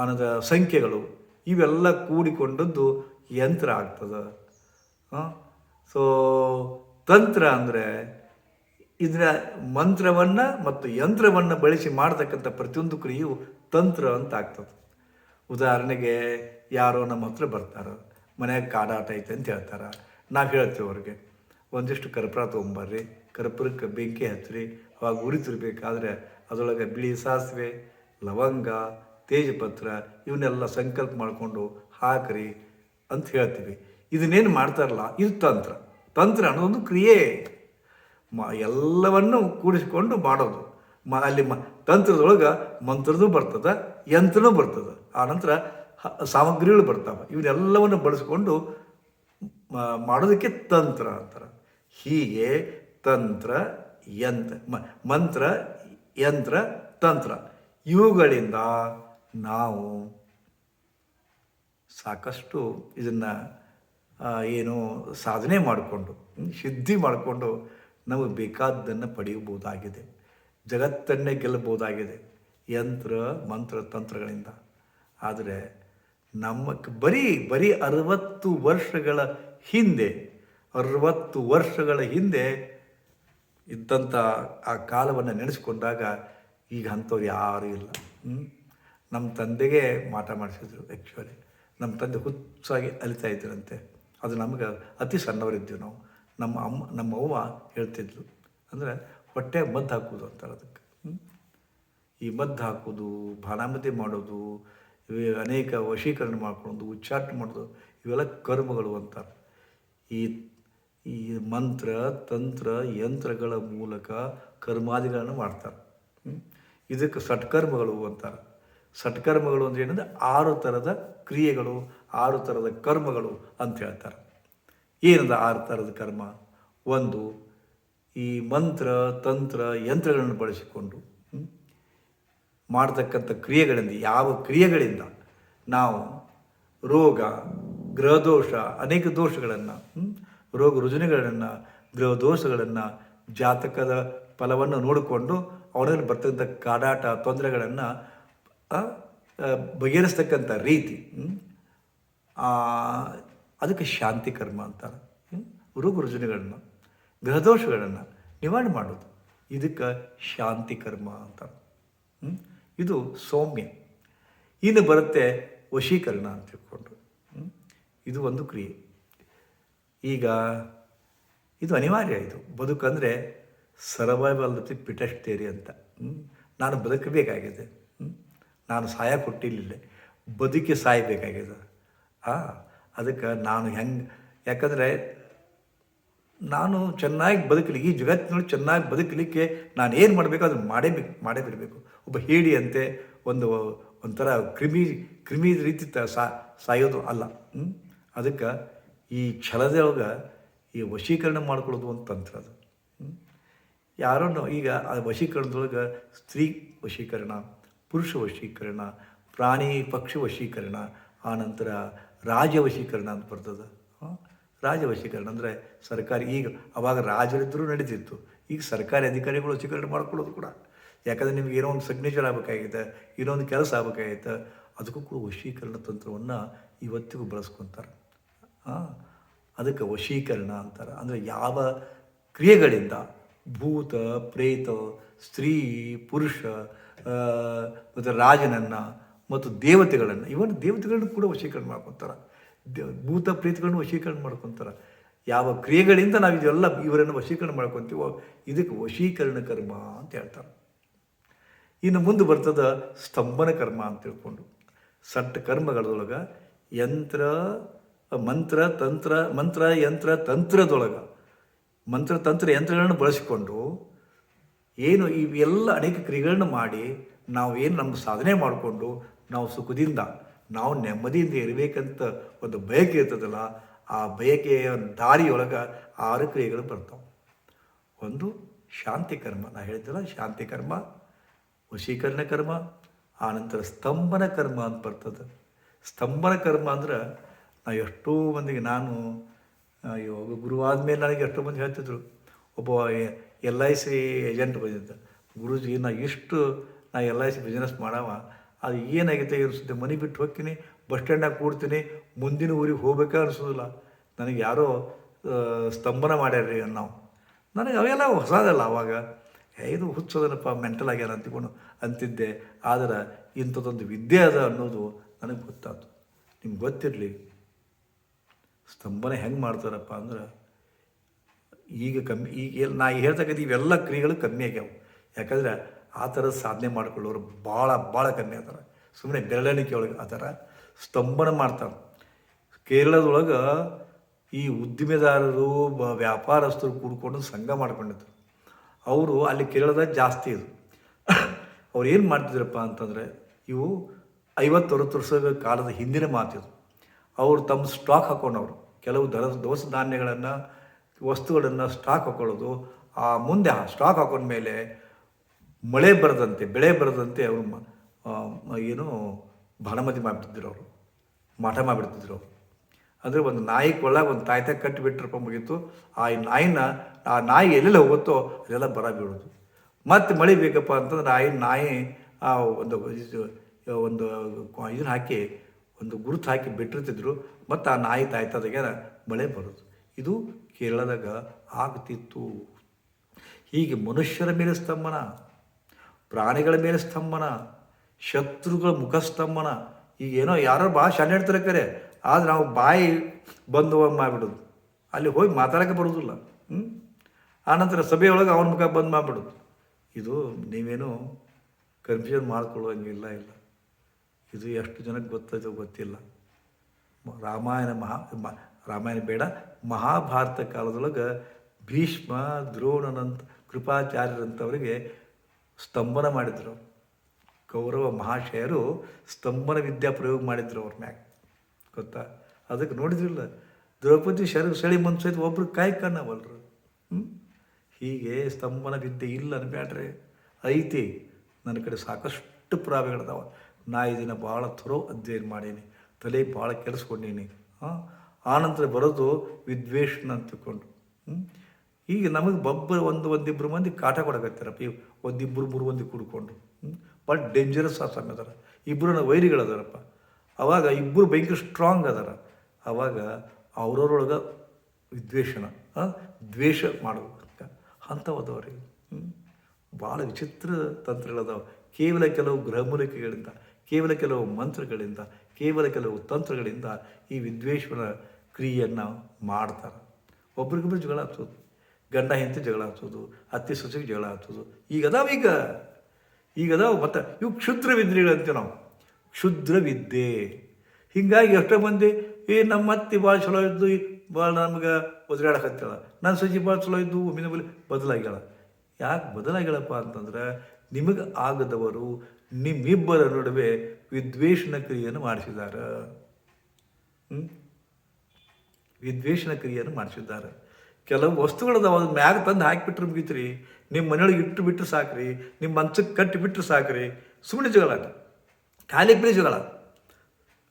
ಆನಂತರ ಸಂಖ್ಯೆಗಳು ಇವೆಲ್ಲ ಕೂಡಿಕೊಂಡದ್ದು ಯಂತ್ರ ಆಗ್ತದೆ. ಸೊ ತಂತ್ರ ಅಂದರೆ ಇದರ ಮಂತ್ರವನ್ನು ಮತ್ತು ಯಂತ್ರವನ್ನು ಬಳಸಿ ಮಾಡ್ತಕ್ಕಂಥ ಪ್ರತಿಯೊಂದು ಕ್ರಿಯೆಯು ತಂತ್ರ ಅಂತ ಆಗ್ತದೆ. ಉದಾಹರಣೆಗೆ ಯಾರೋ ನಮ್ಮ ಹತ್ರ ಬರ್ತಾರೆ, ಮನೆಯಾಗ ಕಾಡಾಟ ಐತೆ ಅಂತ ಹೇಳ್ತಾರೆ. ನಾವು ಹೇಳ್ತೀವಿ ಅವ್ರಿಗೆ, ಒಂದಿಷ್ಟು ಕರ್ಪೂರ ತೊಗೊಂಬರ್ರಿ, ಕರ್ಪೂರಕ್ಕೆ ಬೆಂಕಿ ಹಚ್ಚಿರಿ ಅವಾಗ ಉರಿತಿರ್ಬೇಕಾದ್ರೆ ಅದರೊಳಗೆ ಬಿಳಿ ಸಾಸಿವೆ, ಲವಂಗ ತೇಜಪತ್ರ ಇವನ್ನೆಲ್ಲ ಸಂಕಲ್ಪ ಮಾಡಿಕೊಂಡು ಹಾಕ್ರಿ ಅಂತ ಹೇಳ್ತೀವಿ. ಇದನ್ನೇನು ಮಾಡ್ತಾರಲ್ಲ, ಇದು ತಂತ್ರ. ತಂತ್ರ ಅನ್ನೋದೊಂದು ಕ್ರಿಯೆ. ಮ, ಎಲ್ಲವನ್ನು ಕೂಡಿಸಿಕೊಂಡು ಮಾಡೋದು. ಮ, ಅಲ್ಲಿ ಮ, ತಂತ್ರದೊಳಗೆ ಮಂತ್ರನೂ ಬರ್ತದೆ, ಯಂತ್ರನೂ ಬರ್ತದೆ. ಆ ನಂತರ ಸಾಮಗ್ರಿಗಳು ಬರ್ತಾವೆ. ಇವನ್ನೆಲ್ಲವನ್ನು ಬಳಸಿಕೊಂಡು ಮಾಡೋದಕ್ಕೆ ತಂತ್ರ ಅಂತಾರೆ. ಹೀಗೆ ತಂತ್ರ, ಯಂತ್ರ ಮಂತ್ರ, ಯಂತ್ರ, ತಂತ್ರ. ಇವುಗಳಿಂದ ನಾವು ಸಾಕಷ್ಟು ಇದನ್ನು ಏನು ಸಾಧನೆ ಮಾಡಿಕೊಂಡು ಸಿದ್ಧಿ ಮಾಡಿಕೊಂಡು ನಮಗೆ ಬೇಕಾದ್ದನ್ನು ಪಡೆಯಬಹುದಾಗಿದೆ. ಜಗತ್ತನ್ನೇ ಗೆಲ್ಲಬಹುದಾಗಿದೆ. ಯಂತ್ರ, ಮಂತ್ರ, ತಂತ್ರಗಳಿಂದ. ಆದರೆ ನಮ್ಮ ಬರೀ ಬರೀ ಅರವತ್ತು ವರ್ಷಗಳ ಹಿಂದೆ, ಅರವತ್ತು ವರ್ಷಗಳ ಹಿಂದೆ ಇದ್ದಂಥ ಆ ಕಾಲವನ್ನು ನೆನೆಸ್ಕೊಂಡಾಗ ಈಗ ಅಂಥವ್ರು ಯಾರೂ ಇಲ್ಲ? ನಮ್ಮ ತಂದೆಗೆ ಮಾಟ ಮಾಡಿಸಿದ್ರು ಆ್ಯಕ್ಚುಲಿ ನಮ್ಮ ತಂದೆ ಹುಚ್ಚಾಗಿ ಅಲಿತಾ ಇದ್ರಂತೆ ಅದು ನಮಗೆ ಅತಿ ಸಣ್ಣವರಿದ್ದೀವಿ ನಾವು. ನಮ್ಮ ಅಮ್ಮ, ನಮ್ಮ ಅವ್ವ ಹೇಳ್ತಿದ್ಲು. ಅಂದರೆ ಹೊಟ್ಟೆ ಮದ್ದು ಹಾಕೋದು ಅಂತಾರೆ ಅದಕ್ಕೆ. ಈ ಮದ್ದು ಹಾಕೋದು ಬಾಣಾಮತಿ ಮಾಡೋದು ಅನೇಕ ವಶೀಕರಣ ಮಾಡ್ಕೊಳೋದು ಉಚ್ಚಾಟ ಮಾಡೋದು, ಇವೆಲ್ಲ ಕರ್ಮಗಳು ಅಂತಾರೆ. ಈ ಈ ಮಂತ್ರ, ತಂತ್ರ, ಯಂತ್ರಗಳ ಮೂಲಕ ಕರ್ಮಾದಿಗಳನ್ನು ಮಾಡ್ತಾರೆ? ಇದಕ್ಕೆ ಸಟ್ಕರ್ಮಗಳು ಅಂತಾರೆ. ಸಟ್ಕರ್ಮಗಳು ಅಂದರೆ ಏನಂದ್ರೆ ಆರು ಥರದ ಕ್ರಿಯೆಗಳು, ಆರು ಥರದ ಕರ್ಮಗಳು ಅಂತ ಹೇಳ್ತಾರೆ ಏನದ ಆರು ಥರದ ಕರ್ಮ ಒಂದು, ಈ ಮಂತ್ರ, ತಂತ್ರ, ಯಂತ್ರಗಳನ್ನು ಬಳಸಿಕೊಂಡು? ಮಾಡ್ತಕ್ಕಂಥ ಕ್ರಿಯೆಗಳಿಂದ, ಯಾವ ಕ್ರಿಯೆಗಳಿಂದ ನಾವು ರೋಗ, ಗ್ರಹದೋಷ, ಅನೇಕ ದೋಷಗಳನ್ನು ರೋಗ ರುಜಿನಗಳನ್ನು ಗ್ರಹ ದೋಷಗಳನ್ನು ಜಾತಕದ ಫಲವನ್ನು ನೋಡಿಕೊಂಡು ಅವನಲ್ಲಿ ಬರ್ತಕ್ಕಂಥ ಕಾಡಾಟ ತೊಂದರೆಗಳನ್ನು ಬಗೆಹರಿಸ್ತಕ್ಕಂಥ ರೀತಿ ಅದಕ್ಕೆ ಶಾಂತಿ ಕರ್ಮ ಅಂತಾರೆ? ರೋಗ ರುಜಿನಗಳನ್ನು ಗ್ರಹದೋಷಗಳನ್ನು ನಿವಾರಣೆ ಮಾಡೋದು ಇದಕ್ಕೆ ಶಾಂತಿ ಕರ್ಮ ಹ್ಮ್? ಇದು ಸೌಮ್ಯ ಇನ್ನು ಬರುತ್ತೆ ವಶೀಕರಣ ಅಂತ ತಿಳ್ಕೊಂಡು? ಇದು ಒಂದು ಕ್ರಿಯೆ ಈಗ ಇದು ಅನಿವಾರ್ಯ ಇದು ಬದುಕಂದರೆ ಸರ್ವೈವಲ್ ಪಿಟೆಸ್ಟ್ ಅಂತ? ನಾನು ಬದುಕಬೇಕಾಗಿದೆ? ನಾನು ಸಹಾಯ ಕೊಟ್ಟಿಲ್ಲ ಬದುಕಿ ಸಾಯಬೇಕಾಗಿದೆ. ಆ, ಅದಕ್ಕೆ ನಾನು ಹೆಂಗೆ, ಯಾಕಂದರೆ ನಾನು ಚೆನ್ನಾಗಿ ಬದುಕಲಿಕ್ಕೆ ಈ ಜಗತ್ತಿನೊಳಗೆ ಚೆನ್ನಾಗಿ ಬದುಕಲಿಕ್ಕೆ ನಾನು ಏನು ಮಾಡಬೇಕು ಅದನ್ನು ಮಾಡೇ ಮಾಡೇ ಬಿಡಬೇಕು. ಒಬ್ಬ ಹೇಡಿಯಂತೆ ಒಂದು, ಒಂಥರ ಕ್ರಿಮಿ ಕ್ರಿಮಿ ರೀತಿ ತ ಸಾಯೋದು ಅಲ್ಲ? ಅದಕ್ಕೆ ಈ ಛಲದೊಳಗೆ ಈ ವಶೀಕರಣ ಮಾಡ್ಕೊಳ್ಳೋದು ಒಂದು ತಂತ್ರ ಅದು. ಯಾರೋ ಯಾರನ್ನು ಈಗ ಆ ವಶೀಕರಣದೊಳಗೆ ಸ್ತ್ರೀ ವಶೀಕರಣ ಪುರುಷ ವಶೀಕರಣ, ಪ್ರಾಣಿ ಪಕ್ಷಿ ವಶೀಕರಣ ಆನಂತರ ರಾಜ ವಶೀಕರಣ ಅಂತ ಬರ್ತದೆ? ರಾಜ ವಶೀಕರಣ ಅಂದರೆ ಸರ್ಕಾರಿ ಈಗ ಅವಾಗ ರಾಜರಿದ್ದರೂ ನಡೀತಿತ್ತು ಈಗ ಸರ್ಕಾರಿ ಅಧಿಕಾರಿಗಳು ವಶೀಕರಣ ಮಾಡ್ಕೊಳ್ಳೋದು ಕೂಡ. ಯಾಕಂದರೆ ನಿಮ್ಗೆ ಏನೋ ಒಂದು ಸಿಗ್ನೇಚರ್ ಆಗಬೇಕಾಗಿದೆ ಏನೋ ಒಂದು ಕೆಲಸ ಆಗಬೇಕಾಗಿತ್ತು, ಅದಕ್ಕೂ ಕೂಡ ವಶೀಕರಣ ತಂತ್ರವನ್ನು ಇವತ್ತಿಗೂ ಬಳಸ್ಕೊತಾರೆ. ಅದಕ್ಕೆ ವಶೀಕರಣ ಅಂತಾರೆ. ಅಂದರೆ ಯಾವ ಕ್ರಿಯೆಗಳಿಂದ ಭೂತ, ಪ್ರೇತ, ಸ್ತ್ರೀ, ಪುರುಷ ಮತ್ತು ರಾಜನನ್ನು ಮತ್ತು ದೇವತೆಗಳನ್ನು ಇವನ್ ದೇವತೆಗಳನ್ನು ಕೂಡ ವಶೀಕರಣ ಮಾಡ್ಕೊತಾರೆ. ಭೂತ ಪ್ರೀತಿಗಳನ್ನು ವಶೀಕರಣ ಮಾಡ್ಕೊತಾರೆ. ಯಾವ ಕ್ರಿಯೆಗಳಿಂದ ನಾವು ಇದೆಲ್ಲ ಇವರನ್ನು ವಶೀಕರಣ ಮಾಡ್ಕೊತೀವೋ, ಇದಕ್ಕೆ ವಶೀಕರಣ ಕರ್ಮ ಅಂತ ಹೇಳ್ತಾರೆ. ಇನ್ನು ಮುಂದೆ ಬರ್ತದ ಸ್ತಂಭನ ಕರ್ಮ ಅಂತ ತಿಳ್ಕೊಂಡು. ಸಟ್ಟ ಕರ್ಮಗಳದೊಳಗೆ ಯಂತ್ರ, ಮಂತ್ರ, ತಂತ್ರ, ಮಂತ್ರ, ಯಂತ್ರ, ತಂತ್ರದೊಳಗೆ. ಮಂತ್ರ, ತಂತ್ರ, ಯಂತ್ರಗಳನ್ನು ಬಳಸಿಕೊಂಡು ಏನು ಇವೆಲ್ಲ ಅನೇಕ ಕ್ರಿಯೆಗಳನ್ನು ಮಾಡಿ ನಾವು ಏನು ನಮ್ಮ ಸಾಧನೆ ಮಾಡಿಕೊಂಡು ನಾವು ಸುಖದಿಂದ, ನಾವು ನೆಮ್ಮದಿಯಿಂದ ಇರಬೇಕಂತ ಒಂದು ಬಯಕೆ ಇರ್ತದಲ್ಲ, ಆ ಬಯಕೆಯ ದಾರಿಯೊಳಗೆ ಆರು ಕ್ರಿಯೆಗಳು ಬರ್ತಾವೆ. ಒಂದು ಶಾಂತಿ ಕರ್ಮ. ನಾ ಹೇಳ್ತಿಲ್ಲ ಶಾಂತಿ ಕರ್ಮ, ವಶೀಕರಣ ಕರ್ಮ ಆನಂತರ ಸ್ತಂಭನ ಕರ್ಮ ಅಂತ ಬರ್ತದೆ. ಸ್ತಂಭನ ಕರ್ಮ ಅಂದ್ರೆ ನಾ ಎಷ್ಟೋ ಮಂದಿಗೆ ನಾನು ಒಬ್ಬ ಗುರು ಆದಮೇಲೆ ನನಗೆ ಎಷ್ಟೋ ಮಂದಿ ಹೇಳ್ತಿದ್ರು, ಒಬ್ಬ ಎಲ್ ಐ ಸಿ ಏಜೆಂಟ್ ಬಂದಿದ್ದ. ಗುರುಜಿ, ನಾ ಇಷ್ಟು ನಾ ಎಲ್ ಐ ಸಿ ಬಿಸ್ನೆಸ್ ಮಾಡವ. ಅದು ಏನಾಗೈತೆ ಅನಿಸುತ್ತೆ ಮನೆ ಬಿಟ್ಟು ಹೋಗ್ತೀನಿ, ಬಸ್ ಸ್ಟ್ಯಾಂಡಾಗ ಕೂಡ್ತೀನಿ, ಮುಂದಿನ ಊರಿಗೆ ಹೋಗ್ಬೇಕಾ ಅನಿಸೋದಿಲ್ಲ ನನಗೆ ಯಾರೋ ಸ್ತಂಭನ ಮಾಡ್ಯಾರ್ರಿ ನಾವು. ನನಗೆ ಅವೆಲ್ಲ ಹೊಸದಲ್ಲ ಅವಾಗ. ಇದು ಹುಚ್ಚೋದನಪ್ಪ ಮೆಂಟಲ್ ಆಗ್ಯಾರ ಅಂತಿಕೊಂಡು ಅಂತಿದ್ದೆ. ಆದರೆ ಇಂಥದ್ದೊಂದು ವಿದ್ಯೆ ಅದ ಅನ್ನೋದು ನನಗೆ ಗೊತ್ತಾಯ್ತು ನಿಮ್ಗೆ ಗೊತ್ತಿರಲಿ, ಸ್ತಂಭನ ಹೆಂಗೆ ಮಾಡ್ತಾರಪ್ಪ ಅಂದ್ರೆ ಈಗ ಕಮ್ಮಿ, ಈಗ ನಾ ಹೇಳ್ತಕ್ಕಂಥ ಇವೆಲ್ಲ ಕ್ರಿಯೆಗಳು ಕಮ್ಮಿ ಆಗ್ಯಾವೆ. ಯಾಕಂದ್ರೆ ಆ ಥರ ಸಾಧನೆ ಮಾಡ್ಕೊಳ್ಳೋರು ಭಾಳ ಭಾಳ ಕಮ್ಮಿ ಅದಾರ ಸುಮ್ಮನೆ ಬೆರಳೆಣಿಕೆ ಒಳಗೆ ಆ ಥರ ಸ್ತಂಭನ ಮಾಡ್ತಾರೆ. ಕೇರಳದೊಳಗೆ ಈ ಉದ್ದಿಮೆದಾರರು, ಬ, ವ್ಯಾಪಾರಸ್ಥರು ಕೂಡ್ಕೊಂಡು ಸಂಘ ಮಾಡ್ಕೊಂಡಿದ್ರು. ಅವರು ಅಲ್ಲಿ ಕೇರಳದಾಗ ಜಾಸ್ತಿ ಇದು. ಅವ್ರು ಏನು ಮಾಡ್ತಿದ್ರಪ್ಪ ಅಂತಂದರೆ ಇವು ಐವತ್ತು ಅರವತ್ತು ವರ್ಷದ ಕಾಲದ ಹಿಂದಿನ ಮಾತಿದು. ಅವರು ತಮ್ಮ ಸ್ಟಾಕ್ ಹಾಕೊಂಡವರು. ಕೆಲವು ದರ ದವಸ ಧಾನ್ಯಗಳನ್ನು ವಸ್ತುಗಳನ್ನು ಸ್ಟಾಕ್ ಹಾಕೊಳ್ಳೋದು, ಆ ಮುಂದೆ ಸ್ಟಾಕ್ ಹಾಕೊಂಡ್ಮೇಲೆ ಮಳೆ ಬರದಂತೆ, ಬೆಳೆ ಬರದಂತೆ ಅವರು ಏನು ಭಾನಮತಿ ಮಾಡಿಬಿಡ್ತಿದ್ರು ಅವರು ಮಠ ಮಾಡಿಬಿಡ್ತಿದ್ರು ಅವರು. ಅಂದರೆ ಒಂದು ನಾಯಿ ಕೊಳ್ಳಾಗ ಒಂದು ತಾಯ್ತ ಕಟ್ಟಿಬಿಟ್ರಪ್ಪ ಮುಗೀತು. ಆ ನಾಯಿನ, ಆ ನಾಯಿ ಎಲ್ಲೆಲ್ಲ ಹೋಗುತ್ತೋ ಅದೆಲ್ಲ ಬರ ಬೀಳೋದು. ಮತ್ತೆ ಮಳೆ ಬೇಕಪ್ಪ ಅಂತಂದ್ರೆ ನಾಯಿ ನಾಯಿ, ಆ ಒಂದು ಒಂದು ಇದನ್ನ ಹಾಕಿ, ಒಂದು ಗುರುತು ಹಾಕಿ ಬಿಟ್ಟಿರ್ತಿದ್ರು. ಮತ್ತು ಆ ನಾಯಿ ತಾಯ್ತದಾಗೆ ಮಳೆ ಬರೋದು. ಇದು ಕೇರಳದಾಗ ಆಗ್ತಿತ್ತು. ಹೀಗೆ ಮನುಷ್ಯರ ಮೇಲೆ ಸ್ತಂಭನ, ಪ್ರಾಣಿಗಳ ಮೇಲೆ ಸ್ತಂಭನ, ಶತ್ರುಗಳ ಮುಖಸ್ತಂಭನ ಈಗ ಏನೋ ಯಾರೋ ಭಾಳ ಶಾಲೆ ಹೇಳ್ತಾರೆ ಕರೆ, ಆದ್ರೆ ನಾವು ಬಾಯಿ ಬಂದು ಮಾಡಿಬಿಡೋದು. ಅಲ್ಲಿ ಹೋಗಿ ಮಾತಾಡೋಕ್ಕೆ ಬರೋದಿಲ್ಲ. ಹ್ಞೂ ಆನಂತರ ಸಭೆಯೊಳಗೆ ಅವನ ಮುಖ ಬಂದ್ ಮಾಡಿಬಿಡೋದು. ಇದು ನೀವೇನು ಕನ್ಫ್ಯೂಷನ್ ಮಾಡ್ಕೊಳ್ಳೋಂಗಿಲ್ಲ, ಇಲ್ಲ. ಇದು ಎಷ್ಟು ಜನಕ್ಕೆ ಗೊತ್ತೈತೋ ಗೊತ್ತಿಲ್ಲ. ರಾಮಾಯಣ ಮಹಾ ರಾಮಾಯಣ ಬೇಡ. ಮಹಾಭಾರತ ಕಾಲದೊಳಗೆ ಭೀಷ್ಮ, ದ್ರೋಣನಂತ ಕೃಪಾಚಾರ್ಯರಂಥವರಿಗೆ ಸ್ತಂಭನ ಮಾಡಿದ್ರು. ಕೌರವ ಮಹಾಶಯರು ಸ್ತಂಭನ ವಿದ್ಯಾ ಪ್ರಯೋಗ ಮಾಡಿದ್ರು ಅವ್ರ ಮ್ಯಾಗ. ಗೊತ್ತಾ? ಅದಕ್ಕೆ ನೋಡಿದ್ರಿಲ್ಲ? ದ್ರೌಪದಿ ಶರ ಸಳಿ ಮನ್ಸೈತೆ ಒಬ್ರು ಕಾಯಿ ಕಾಣವಲ್ರು. ಹ್ಞೂ ಹೀಗೆ ಸ್ತಂಭನ ವಿದ್ಯೆ ಇಲ್ಲ ಅನ್ಬ್ಯಾಡ್ರಿ. ಐತಿ, ನನ್ನ ಕಡೆ ಸಾಕಷ್ಟು ಪುರಾವೆಗಳಿದಾವೆ. ನಾ ಇದನ್ನು ಭಾಳ ಥರೋ ಅಧ್ಯಯನ ಮಾಡೀನಿ. ತಲೆ ಭಾಳ ಕೆಡಿಸ್ಕೊಂಡೀನಿ ಹಾಂ? ಆನಂತರ ಬರೋದು ವಿದ್ವೇಷಣ ಅಂತ ತಿಳ್ಕೊಂಡು ಈಗ ನಮಗೆ ಬಬ್ಬ ಒಂದು ಒಂದಿಬ್ಬರು ಮಂದಿ ಕಾಟ ಕೊಡಕತ್ತಾರಪ್ಪ ಈ ಒಂದಿಬ್ಬರು ಮೂರು ಮಂದಿ ಕುಡ್ಕೊಂಡು. ಭಾಳ ಡೇಂಜರಸ್ ಆ ಸಮಯ ಅದಾರ. ಇಬ್ಬರು ವೈರಿಗಳದಾರಪ್ಪ ಅವಾಗ ಇಬ್ಬರು ಭಯಂಕರ ಸ್ಟ್ರಾಂಗ್ ಅದಾರ. ಅವಾಗ ಅವ್ರವ್ರೊಳಗೆ ವಿದ್ವೇಷಣ ದ್ವೇಷ ಮಾಡಬೇಕು ಅಂಥವು ಅದಾವ್ರಿ ಭಾಳ ವಿಚಿತ್ರ ತಂತ್ರಗಳದಾವ ಕೇವಲ ಕೆಲವು ಗೃಹಮೂಲಿಕೆಗಳಿಂದ ಕೇವಲ ಕೆಲವು ಮಂತ್ರಗಳಿಂದ, ಕೇವಲ ಕೆಲವು ತಂತ್ರಗಳಿಂದ ಈ ವಿದ್ವೇಷನ ಕ್ರಿಯೆಯನ್ನು ಮಾಡ್ತಾರೆ. ಒಬ್ರಿಗೊಬ್ರು ಜಗಳ ಆಗ್ತದೆ ಗಂಡ ಹೆಂಡತಿ ಜಗಳ ಆಗ್ತದೆ ಅತ್ತೆ ಸೊಸೆಗೆ ಜಗಳ ಆಗ್ತದೆ ಈಗ ಅದಾವ ಈಗ. ಈಗ ಅದಾವ ಮತ್ತು ಇವು ಕ್ಷುದ್ರ ವಿದ್ಯೆಗಳು ಅಂತೀವಿ ನಾವು. ಕ್ಷುದ್ರ ವಿದ್ಯೆ ಹೀಗಾಗಿ ಎಷ್ಟೋ ಮಂದಿ, ಏ ನಮ್ಮ ಅತ್ತಿ ಭಾಳ ಚಲೋ ಇದ್ದು, ಭಾಳ ನಮ್ಗೆ ಒದರಾಡಕತ್ತಾಳ. ನನ್ನ ಸಜ್ಜಿ ಭಾಳ ಚಲೋ ಇದ್ದು ಒಮ್ಮಿನ ಬಲಿ ಬದಲಾಗ್ಯಾಳ. ಯಾಕೆ ಬದಲಾಗ್ಯಾಳಪ್ಪ ಅಂತಂದ್ರೆ, ನಿಮಗೆ ಆಗದವರು ನಿಮ್ಮಿಬ್ಬರ ನಡುವೆ ವಿದ್ವೇಷಣ ಕ್ರಿಯೆಯನ್ನು ಮಾಡಿಸಿದ್ದಾರೆ ಹ್ಞೂ ವಿದ್ವೇಷಣ ಕ್ರಿಯೆಯನ್ನು ಮಾಡಿಸಿದ್ದಾರೆ. ಕೆಲವು ವಸ್ತುಗಳದಾವ ಅದ್ರ ಮ್ಯಾಗ ತಂದು ಹಾಕಿಬಿಟ್ರೆ ಮುಗಿತ್ರಿ. ನಿಮ್ಮ ಮನೆಯೊಳಗೆ ಇಟ್ಟು ಬಿಟ್ಟರೆ ಸಾಕ್ರಿ. ನಿಮ್ಮ ಮಂಚಕ್ಕೆ ಕಟ್ಟಿ ಬಿಟ್ಟರೆ ಸಾಕ್ರಿ. ಸುಮ್ಮನೆ ಜಗಳ ಖಾಲಿ ಬಿಡಿ ಜಗಳ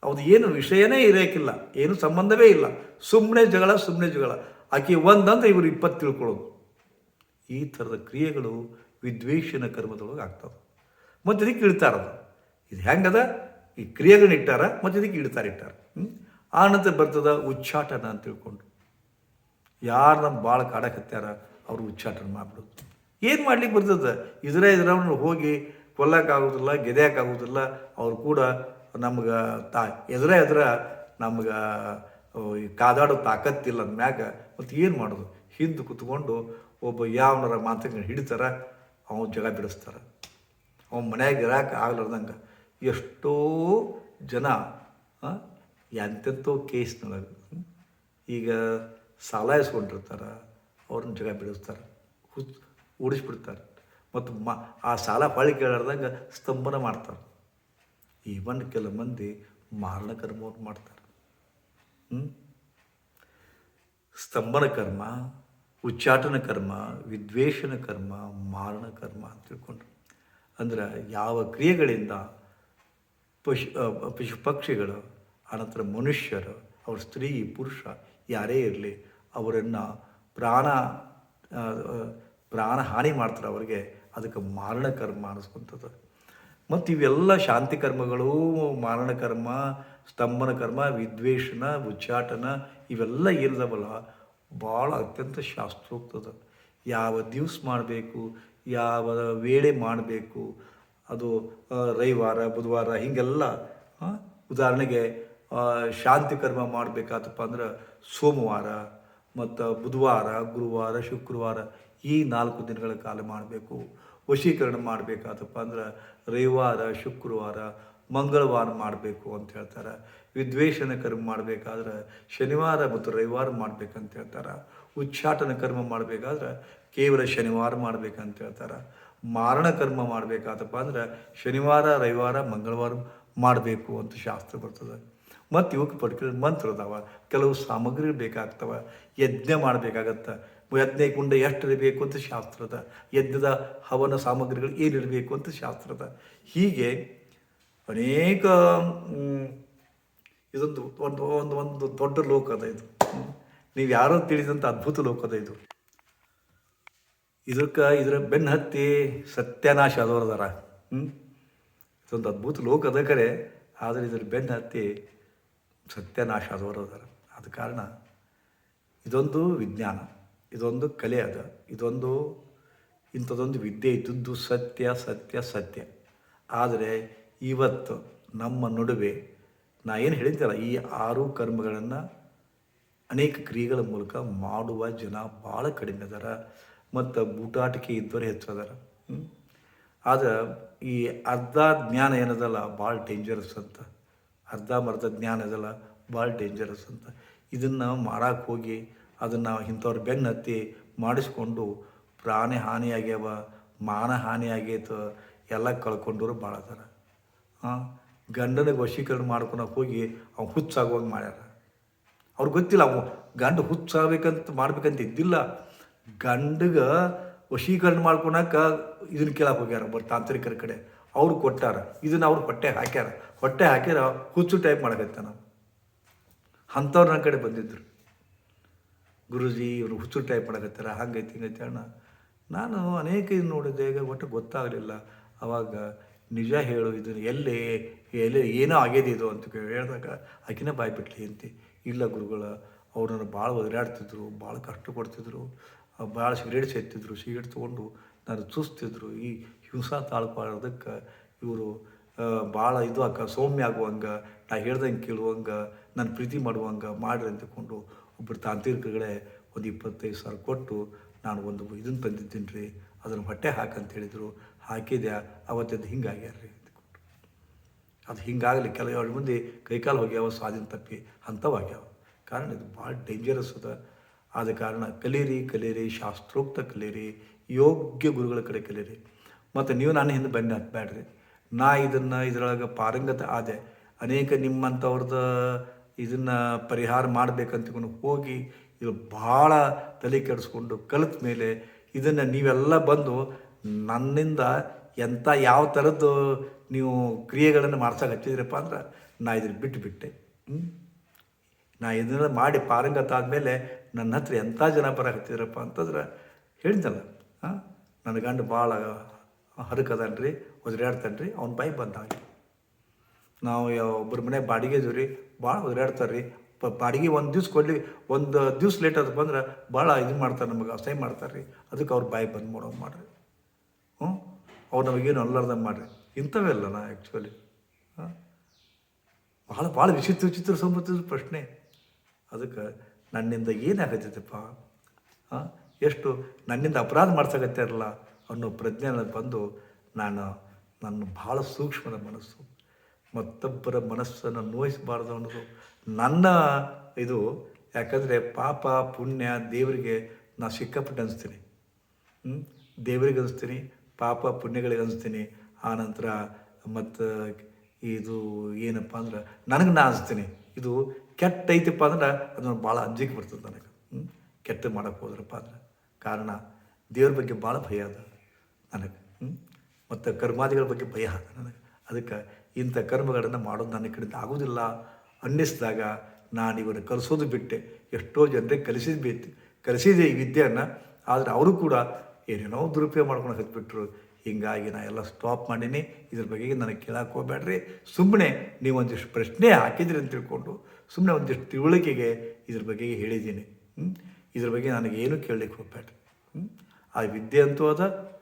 ಅವ್ದು ಏನು ವಿಷಯನೇ ಇರೋಕ್ಕಿಲ್ಲ ಏನು ಸಂಬಂಧವೇ ಇಲ್ಲ. ಸುಮ್ಮನೆ ಜಗಳ ಸುಮ್ಮನೆ ಜಗಳ. ಆಕೆ ಒಂದಂದ್ರೆ ಇವರು ಇಪ್ಪತ್ತು ತಿಳ್ಕೊಳ್ಳೋದು. ಈ ಥರದ ಕ್ರಿಯೆಗಳು ವಿದ್ವೇಷನ ಕರ್ಮದೊಳಗೆ ಆಗ್ತವೆ. ಮತ್ತು ಇದಕ್ಕೆ ಇಳ್ತಾರದು. ಇದು ಹೆಂಗದ? ಈ ಕ್ರಿಯೆಗಳನ್ನ ಇಟ್ಟಾರ, ಮತ್ತು ಇದಕ್ಕೆ ಇಳ್ತಾರೆ ಇಟ್ಟಾರ. ಹ್ಮ್? ಆ ನಂತರ ಬರ್ತದ ಉಚ್ಚಾಟನ ಅಂತ ತಿಳ್ಕೊಂಡು. ಯಾರು ನಮ್ಮ ಭಾಳ ಕಾಡಕತ್ಯಾರ ಅವರು ಉಚ್ಚಾಟನ ಮಾಡಿಬಿಡೋದು ಏನು ಮಾಡ್ಲಿಕ್ಕೆ ಬರ್ತದೆ? ಇದ್ರ ಅವನು ಹೋಗಿ ಕೊಲ್ಲಕ್ಕಾಗೋದಿಲ್ಲ ಗೆದ್ಯಾಕಾಗೋದಿಲ್ಲ ಅವ್ರು ಕೂಡ ನಮ್ಗೆ ತಾ ಎದುರ ಎದುರ ನಮ್ಗೆ ಕಾದಾಡೋ ತಾಕತ್ತಿಲ್ಲ ಅಂದ್ಮ್ಯಾಗ ಮತ್ತು ಏನು ಮಾಡೋದು? ಹಿಂದೆ ಕುತ್ಕೊಂಡು ಒಬ್ಬ ಯಾವನರ ಮಾತನ್ನ ಹಿಡಿತಾರ, ಅವನು ಜಗ ಬಿಡಿಸ್ತಾರೆ. ಅವನ ಮನ್ಯಾಗ ಇರಕ್ಕೆ ಆಗ್ಲಾರ್ದಂಗೆ ಎಷ್ಟೋ ಜನ ಎಂತೆಂಥೋ ಕೇಸ್ನೊಳಗೆ? ಈಗ ಸಾಲ ಇಸ್ಕೊಂಡಿರ್ತಾರೆ ಅವ್ರನ್ನ ಜಗ ಬಿಡಿಸ್ತಾರೆ, ಹುಚ್ ಓಡಿಸ್ಬಿಡ್ತಾರೆ ಮತ್ತು ಮ, ಆ ಸಾಲ ಹೊಳಿ ಕೇಳಾರ್ದಂಗೆ ಸ್ತಂಭನ ಮಾಡ್ತಾರೆ. ಈವನ್ ಕೆಲ ಮಂದಿ ಮಾರಣ ಕರ್ಮವನ್ನು ಮಾಡ್ತಾರೆ. ಸ್ತಂಭನ ಕರ್ಮ, ಉಚ್ಚಾಟನ ಕರ್ಮ, ವಿದ್ವೇಷನ ಕರ್ಮ, ಮಾರಣ ಕರ್ಮ ಅಂತ ತಿಳ್ಕೊಂಡ್ರು. ಅಂದ್ರೆ ಯಾವ ಕ್ರಿಯೆಗಳಿಂದ ಪಶು ಪಶು ಪಕ್ಷಿಗಳು ಅನಂತರ ಮನುಷ್ಯರು, ಅವ್ರ ಸ್ತ್ರೀ, ಪುರುಷ ಯಾರೇ ಇರಲಿ, ಅವರನ್ನು ಪ್ರಾಣ ಪ್ರಾಣ ಹಾನಿ ಮಾಡ್ತಾರೆ ಅವರಿಗೆ, ಅದಕ್ಕೆ ಮಾರಣ ಕರ್ಮ ಅನ್ನಿಸ್ಕೊಂಥದ್ದು ಮತ್ತು ಇವೆಲ್ಲ ಶಾಂತಿ ಕರ್ಮಗಳು ಮಾರಣ ಕರ್ಮ, ಸ್ತಂಭನ ಕರ್ಮ, ವಿದ್ವೇಷನ, ಉಚ್ಚಾಟನ ಇವೆಲ್ಲ ಏನಿದಾವಲ್ಲ ಭಾಳ ಅತ್ಯಂತ ಶಾಸ್ತ್ರೋಕ್ತದ ಯಾವ ದಿವ್ಸ ಮಾಡಬೇಕು, ಯಾವ ವೇಳೆ ಮಾಡಬೇಕು, ಅದು ರವಿವಾರ, ಬುಧವಾರ ಹೀಗೆಲ್ಲ ಉದಾಹರಣೆಗೆ ಶಾಂತಿ ಕರ್ಮ ಮಾಡಬೇಕಾದಪ್ಪ ಅಂದ್ರೆ ಸೋಮವಾರ ಮತ್ತು ಬುಧವಾರ, ಗುರುವಾರ, ಶುಕ್ರವಾರ ಈ ನಾಲ್ಕು ದಿನಗಳ ಕಾಲ ಮಾಡಬೇಕು. ವಶೀಕರಣ ಮಾಡಬೇಕಾದಪ್ಪ ಅಂದ್ರೆ ರವಿವಾರ, ಶುಕ್ರವಾರ, ಮಂಗಳವಾರ ಮಾಡಬೇಕು ಅಂತ ಹೇಳ್ತಾರೆ. ವಿದ್ವೇಷನ ಕರ್ಮ ಮಾಡಬೇಕಾದ್ರೆ ಶನಿವಾರ ಮತ್ತು ರವಿವಾರ ಮಾಡ್ಬೇಕಂತ ಹೇಳ್ತಾರೆ. ಉಚ್ಚಾಟನ ಕರ್ಮ ಮಾಡಬೇಕಾದ್ರೆ ಕೇವಲ ಶನಿವಾರ ಮಾಡ್ಬೇಕಂತ ಹೇಳ್ತಾರೆ. ಮಾರಣ ಕರ್ಮ ಮಾಡಬೇಕಾದಪ್ಪ ಅಂದ್ರೆ ಶನಿವಾರ, ರವಿವಾರ, ಮಂಗಳವಾರ ಮಾಡಬೇಕು ಅಂತ ಶಾಸ್ತ್ರ ಬರ್ತದೆ. ಮತ್ತು ಇವಕ್ಕೆ ಪರ್ಟಿಕ್ಯುಲರ್ ಮಂತ್ರ ಅದಾವ. ಕೆಲವು ಸಾಮಗ್ರಿ ಬೇಕಾಗ್ತವೆ. ಯಜ್ಞ ಮಾಡಬೇಕಾಗತ್ತೆ. ಎಷ್ಟು ಇರಬೇಕು ಅಂತ ಶಾಸ್ತ್ರದ ಯಜ್ಞದ ಹವನ ಸಾಮಗ್ರಿಗಳು ಏನಿರಬೇಕು ಅಂತ ಶಾಸ್ತ್ರದ ಹೀಗೆ ಅನೇಕ ಇದೊಂದು ಒಂದು ಒಂದು ಒಂದು ದೊಡ್ಡ ಲೋಕ ಅದ ಇದು. ನೀವು ಯಾರೋ ತಿಳಿದಂಥ ಅದ್ಭುತ ಲೋಕ ಅದ ಇದು. ಇದಕ್ಕೆ ಇದರ ಬೆನ್ನ ಹತ್ತಿ ಸತ್ಯನಾಶ ಅದವರದಾರ ಹ್ಞೂ ಇದೊಂದು ಅದ್ಭುತ ಲೋಕ ಅದ ಕರೆ. ಆದರೆ ಇದರ ಬೆನ್ನ ಹತ್ತಿ ಸತ್ಯನಾಶ ಆದವರು ಅದಾರ ಆದ ಕಾರಣ ಇದೊಂದು ವಿಜ್ಞಾನ, ಇದೊಂದು ಕಲೆ ಅದ, ಇದೊಂದು ಇಂಥದ್ದೊಂದು ವಿದ್ಯೆ ಇದ್ದದ್ದು ಸತ್ಯ ಸತ್ಯ ಸತ್ಯ. ಆದರೆ ಇವತ್ತು ನಮ್ಮ ನಡುವೆ ನಾ ಏನು ಹೇಳಿದ್ದಲ್ಲ ಈ ಆರು ಕರ್ಮಗಳನ್ನು ಅನೇಕ ಕ್ರಿಯೆಗಳ ಮೂಲಕ ಮಾಡುವ ಜನ ಭಾಳ ಕಡಿಮೆ ಅದಾರ, ಮತ್ತು ಬೂಟಾಟಿಕೆ ಇದ್ದವರು ಹೆಚ್ಚು ಅದಾರ. ಆದ್ರೆ ಈ ಅರ್ಧ ಜ್ಞಾನ ಏನದಲ್ಲ, ಭಾಳ ಡೇಂಜರಸ್ ಅಂತ. ಅರ್ಧಂಬರ್ಧ ಜ್ಞಾನ ಇದೆಲ್ಲ ಭಾಳ ಡೇಂಜರಸ್ ಅಂತ. ಇದನ್ನು ಮಾಡಕ್ಕೆ ಹೋಗಿ ಅದನ್ನು ಇಂಥವ್ರ ಬೆನ್ನು ಹತ್ತಿ ಮಾಡಿಸ್ಕೊಂಡು ಪ್ರಾಣಿ ಹಾನಿಯಾಗ್ಯಾವ, ಮಾನ ಹಾನಿಯಾಗೈತೆ, ಎಲ್ಲ ಕಳ್ಕೊಂಡವರು ಭಾಳ ಅದಾರ. ಹಾಂ ಗಂಡನಿಗೆ ವಶೀಕರಣ ಮಾಡ್ಕೊಳಕ್ಕೆ ಹೋಗಿ ಅವ್ನು ಹುಚ್ಚಾಗುವಂಗೆ ಮಾಡ್ಯಾರ. ಅವ್ರಿಗೆ ಗೊತ್ತಿಲ್ಲ, ಅವು ಗಂಡ ಹುಚ್ಚಾಗಬೇಕಂತ ಮಾಡ್ಬೇಕಂತ ಇದ್ದಿಲ್ಲ. ಗಂಡಗ ವಶೀಕರಣ ಮಾಡ್ಕೊಳಕ್ಕೆ ಇದನ್ನ ಕೇಳಕ್ಕೆ ಹೋಗ್ಯಾರ, ಬರ್ ತಾಂತ್ರಿಕರ ಕಡೆ. ಅವ್ರು ಕೊಟ್ಟಾರ, ಇದನ್ನು ಅವ್ರು ಹೊಟ್ಟೆ ಹಾಕ್ಯಾರ. ಹೊಟ್ಟೆ ಹಾಕಿದ್ರೆ ಹುಚ್ಚು ಟೈಪ್ ಮಾಡಕತ್ತಾನ ಅಂಥವ್ರು ನನ್ನ ಕಡೆ ಬಂದಿದ್ರು. ಗುರುಜಿ ಇವರು ಹುಚ್ಚು ಟೈಪ್ ಮಾಡಕತ್ತಾರ, ಹಂಗೈತಿ, ಹಿಂಗೈತಿ ಅಣ್ಣ. ನಾನು ಅನೇಕ ಇದು ನೋಡಿದ್ದೆ, ಈಗ ಒಟ್ಟು ಗೊತ್ತಾಗಲಿಲ್ಲ. ಅವಾಗ ನಿಜ ಹೇಳು ಇದು ಎಲ್ಲಿ ಎಲ್ಲಿ ಏನೋ ಆಗ್ಯದ ಇದು ಅಂತ ಹೇಳಿದಾಗ, ಆಕಿನ ಬಾಯಿ ಬಿಟ್ಲಿ ಅಂತೆ. ಇಲ್ಲ ಗುರುಗಳ ನನ್ನ ಭಾಳ ಒದರಾಡ್ತಿದ್ರು ಭಾಳ ಕಷ್ಟ ಕೊಡ್ತಿದ್ರು ಭಾಳ ಸಿಗರೇಟ್ ಸೇರ್ತಿದ್ರು ಸಿಗರೇಟ್ ತೊಗೊಂಡು ನಾನು ಚೂಸ್ತಿದ್ರು. ಈ ಹಿಂಸಾ ತಾಳ್ಕೊಳ್ಳೋದಕ್ಕೆ ಇವರು ಭಾಳ ಇದು ಆಕ ಸೌಮ್ಯ ಆಗುವಂಗೆ, ನಾ ಹೇಳ್ದಂಗೆ ಕೇಳುವಂಗೆ ನನ್ನ ಪ್ರೀತಿ ಮಾಡುವಂಗೆ ಮಾಡ್ರಿ ಅಂತಕೊಂಡು ಒಬ್ಬರು ತಾಂತ್ರಿಕಗಳೇ ಒಂದು ಇಪ್ಪತ್ತೈದು ಸಾವಿರ ಕೊಟ್ಟು ನಾನು ಒಂದು ಇದನ್ನು ತಂದಿದ್ದೀನಿ ರೀ, ಅದನ್ನು ಹೊಟ್ಟೆ ಹಾಕಂತ ಹೇಳಿದರು. ಹಾಕಿದೆ ಅವತ್ತದ್ದು ಹಿಂಗಾಗ್ಯಾರ ರೀ ಅಂದ್ಕೊಂಡು. ಅದು ಹಿಂಗಾಗಲಿ ಕೆಲವು ಮಂದಿ ಕೈಕಾಲು ಹೋಗ್ಯಾವ, ಸ್ವಾಧೀನ ತಪ್ಪಿ ಅಂಥವಾಗ್ಯಾವ ಕಾರಣ ಇದು ಭಾಳ ಡೇಂಜರಸ್ ಅದ. ಆದ ಕಾರಣ ಕಲೀರಿ ಕಲೀರಿ, ಶಾಸ್ತ್ರೋಕ್ತ ಕಲೀರಿ, ಯೋಗ್ಯ ಗುರುಗಳ ಕಡೆ ಕಲೀರಿ. ಮತ್ತು ನೀವು ನಾನು ಹಿಂದೆ ಬನ್ನಿ ಹತ್ಬೇಡ್ರಿ ನಾ ಇದನ್ನು ಇದರೊಳಗೆ ಪಾರಂಗತ ಆದೆ. ಅನೇಕ ನಿಮ್ಮಂಥವ್ರದ್ದು ಇದನ್ನು ಪರಿಹಾರ ಮಾಡಬೇಕಂತಕೊಂಡು ಹೋಗಿ ಇದು ಭಾಳ ತಲೆ ಕೆಡಿಸ್ಕೊಂಡು ಕಲಿತ ಮೇಲೆ ಇದನ್ನು ನೀವೆಲ್ಲ ಬಂದು ನನ್ನಿಂದ ಎಂಥ ಯಾವ ಥರದ್ದು ನೀವು ಕ್ರಿಯೆಗಳನ್ನು ಮಾಡ್ಸಕ್ಕೆ ಹಚ್ಚಿದ್ರಪ್ಪ ಅಂದ್ರೆ ನಾ ಇದನ್ನು ಬಿಟ್ಟು. ಬಿಟ್ಟೆ ನಾ ಇದನ್ನು ಮಾಡಿ ಪಾರಂಗತ ಆದಮೇಲೆ ನನ್ನ ಹತ್ರ ಎಂಥ ಜನ ಬರಕತ್ತಿದ್ರಪ್ಪ ಅಂತಂದ್ರೆ ಹೇಳಿದ್ನಲ್ಲ. ಹಾಂ? ನನ್ನ ಗಂಡ ಭಾಳ ಹರಕದನ್ ರೀ ಒದರಾಡ್ತಾನೆ ರೀ ಅವ್ನ ಬಾಯಿ ಬಂದಾಗ ನಾವು ಒಬ್ಬರ ಮನೆ ಬಾಡಿಗೆ ಇದೀವಿ ರೀ ಭಾಳ ಒದರಾಡ್ತಾರೆ ರೀ ಪ ಬಾಡಿಗೆ ಒಂದು ದಿವ್ಸ ಕೊಡ್ಲಿ, ಒಂದು ದಿವ್ಸ ಲೇಟ್ ಅದು ಬಂದ್ರೆ ಭಾಳ ಇದು ಮಾಡ್ತಾರೆ ನಮಗೆ, ಅಸಹ್ಯ ಮಾಡ್ತಾರೆ ರೀ ಅದಕ್ಕೆ ಅವ್ರ ಬಾಯಿ ಬಂದ್ ಮಾಡೋಂಗೆ ಮಾಡಿರಿ. ಹ್ಞೂ ಅವ್ರು ನಮಗೇನು ಅಲ್ಲಾರ್ದಂಗೆ ಮಾಡ್ರಿ. ಇಂಥವೆಲ್ಲ ನಾ ಆ್ಯಕ್ಚುಲಿ ಹಾಂ? ಭಾಳ ಭಾಳ ವಿಚಿತ್ರ ವಿಚಿತ್ರ ಸಂಬಂಧಿಸಿದ ಪ್ರಶ್ನೆ. ಅದಕ್ಕೆ ನನ್ನಿಂದ ಏನಾಗತ್ತೈತಪ್ಪ? ಹಾಂ? ಎಷ್ಟು ನನ್ನಿಂದ ಅಪರಾಧ ಮಾಡ್ಸಕತ್ತಾರಲ್ಲ ಅನ್ನೋ ಪ್ರಜ್ಞೆ ಬಂದು ನಾನು ನನ್ನ ಭಾಳ ಸೂಕ್ಷ್ಮದ ಮನಸ್ಸು. ಮತ್ತೊಬ್ಬರ ಮನಸ್ಸನ್ನು ನೋಯಿಸಬಾರ್ದು ಅನ್ನೋದು ನನ್ನ ಇದು. ಯಾಕಂದರೆ ಪಾಪ, ಪುಣ್ಯ ದೇವರಿಗೆ ನಾ ಸಿಕ್ಕಾಪಟ್ಟೆ ಅನಿಸ್ತೀನಿ? ದೇವರಿಗೆ ಅನಿಸ್ತೀನಿ, ಪಾಪ, ಪುಣ್ಯಗಳಿಗೆ ಅನಿಸ್ತೀನಿ. ಆನಂತರ ಮತ್ತು ಇದು ಏನಪ್ಪ ಅಂದ್ರೆ ನನಗೆ ನಾ ಅನಿಸ್ತೀನಿ. ಇದು ಕೆಟ್ಟ ಐತಪ್ಪ ಅಂದ್ರೆ ಅದನ್ನು ಭಾಳ ಅಂಜಿಕೆ ಬರ್ತದೆ ನನಗೆ. ಹ್ಞೂ ಕೆಟ್ಟ ಮಾಡೋಕ್ಕೆ ಹೋದ್ರಪ್ಪ ಅಂದ್ರೆ. ಕಾರಣ ದೇವ್ರ ಬಗ್ಗೆ ಭಾಳ ಭಯ ಅದ ನನಗೆ. ಮತ್ತು ಕರ್ಮಾದಿಗಳ ಬಗ್ಗೆ ಭಯ. ನನಗೆ ಅದಕ್ಕೆ ಇಂಥ ಕರ್ಮಗಳನ್ನು ಮಾಡೋದು ನನ್ನ ಕಡೆಯಿಂದ ಆಗೋದಿಲ್ಲ ಅನ್ನಿಸಿದಾಗ ನಾನು ಇವರು ಕಲಿಸೋದು ಬಿಟ್ಟೆ. ಎಷ್ಟೋ ಜನರಿಗೆ ಕಲಿಸಿದ ಬಿತ್ತು ಕಲಿಸಿದೆ ಈ ವಿದ್ಯೆಯನ್ನು. ಆದರೆ ಅವರು ಕೂಡ ಏನೇನೋ ದುರುಪಯೋಗ ಮಾಡ್ಕೊಂಡು ಹತ್ಬಿಟ್ರು. ಹೀಗಾಗಿ ನಾ ಎಲ್ಲ ಸ್ಟಾಪ್ ಮಾಡೀನಿ. ಇದ್ರ ಬಗ್ಗೆ ನನಗೆ ಕೇಳಕ್ಕೆ ಹೋಗ್ಬೇಡ್ರಿ. ಸುಮ್ಮನೆ ನೀವು ಒಂದಿಷ್ಟು ಪ್ರಶ್ನೆ ಹಾಕಿದ್ರಿ ಅಂತ ತಿಳ್ಕೊಂಡು ಸುಮ್ಮನೆ ಒಂದಿಷ್ಟು ತಿಳುವಳಿಕೆಗೆ ಇದ್ರ ಬಗ್ಗೆ ಹೇಳಿದ್ದೀನಿ? ಇದ್ರ ಬಗ್ಗೆ ನನಗೇನು ಕೇಳಲಿಕ್ಕೆ ಹೋಗ್ಬೇಡ್ರಿ? ಆ ವಿದ್ಯೆ ಅಂತೂ ಅದ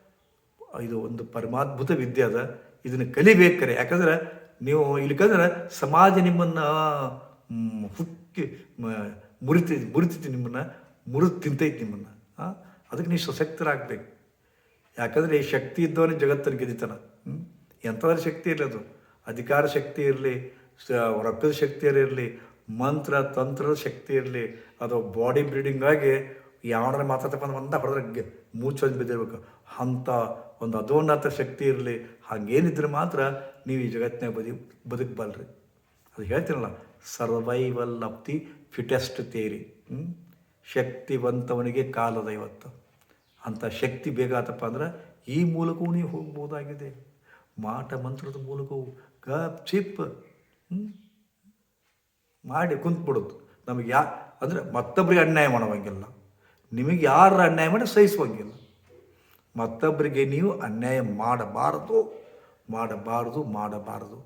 ಇದು ಒಂದು ಪರಮಾದ್ಭುತ ವಿದ್ಯೆ ಅದ. ಇದನ್ನು ಕಲಿಬೇಕಾರೆ. ಯಾಕಂದ್ರೆ ನೀವು ಇಲ್ಲಿಕಂದ್ರೆ ಸಮಾಜ ನಿಮ್ಮನ್ನು ಹುಕ್ಕಿ ಮುರಿತಿ ಮುರಿತೈತಿ ನಿಮ್ಮನ್ನು, ಮುರಿದು ತಿಂತೈತಿ ನಿಮ್ಮನ್ನು. ಅದಕ್ಕೆ ನೀವು ಸಶಕ್ತರಾಗಬೇಕು ಯಾಕಂದರೆ ಈ ಶಕ್ತಿ ಇದ್ದವನೇ ಜಗತ್ತನ್ನು ಗೆದಿತಾನ. ಹ್ಞೂ ಎಂಥದ್ರ ಶಕ್ತಿ ಇರಲಿ ಅದು? ಅಧಿಕಾರ ಶಕ್ತಿ ಇರಲಿ ರೊಕ್ಕದ ಶಕ್ತಿ ಇರಲಿ, ಮಂತ್ರ, ತಂತ್ರದ ಶಕ್ತಿ ಇರಲಿ, ಅದು ಬಾಡಿ ಬಿಲ್ಡಿಂಗ್ ಆಗಿ ಯಾವನಾರ ಮಾತಾಡ್ತಪ್ಪ ಅಂತ ಒಂದ ಹೊಡೆದ್ರೆ ಮೂಚೊಂದು ಬಿದ್ದಿರ್ಬೇಕು. ಅಂಥ ಒಂದು ಅದೋನ್ನತ ಶಕ್ತಿ ಇರಲಿ, ಹಾಗೇನಿದ್ರೆ ಮಾತ್ರ ನೀವು ಈ ಜಗತ್ತಿನ ಬದಿ, ಬದುಕಬಲ್ರಿ. ಅದು ಹೇಳ್ತೀನಲ್ಲ ಸರ್ವೈವಲ್ ಆಫ್ ದಿ ಫಿಟೆಸ್ಟ್ ತೇರಿ ಶಕ್ತಿವಂತವನಿಗೆ ಕಾಲದ ಇವತ್ತು ಅಂಥ ಶಕ್ತಿ ಬೇಕಾತಪ್ಪ ಅಂದ್ರೆ ಈ ಮೂಲಕವೂ ನೀವು ಹೋಗ್ಬೋದಾಗಿದೆ. ಮಾಟ ಮಂತ್ರದ ಮೂಲಕವು ಗಪ್ ಚಿಪ್? ಮಾಡಿ ಕುಂತ್ಬಿಡೋದು. ನಮಗೆ ಯಾ ಅಂದರೆ ಮತ್ತೊಬ್ಬರಿಗೆ ಅನ್ಯಾಯ ಮಾಡೋವಂಗಿಲ್ಲ. ನಿಮಗೆ ಯಾರು ಅನ್ಯಾಯ ಮಾಡಿ ಸಹಿಸುವಂಗಿಲ್ಲ. ಮತ್ತೊಬ್ಬರಿಗೆ ನೀವು ಅನ್ಯಾಯ ಮಾಡಬಾರದು ಮಾಡಬಾರದು ಮಾಡಬಾರದು.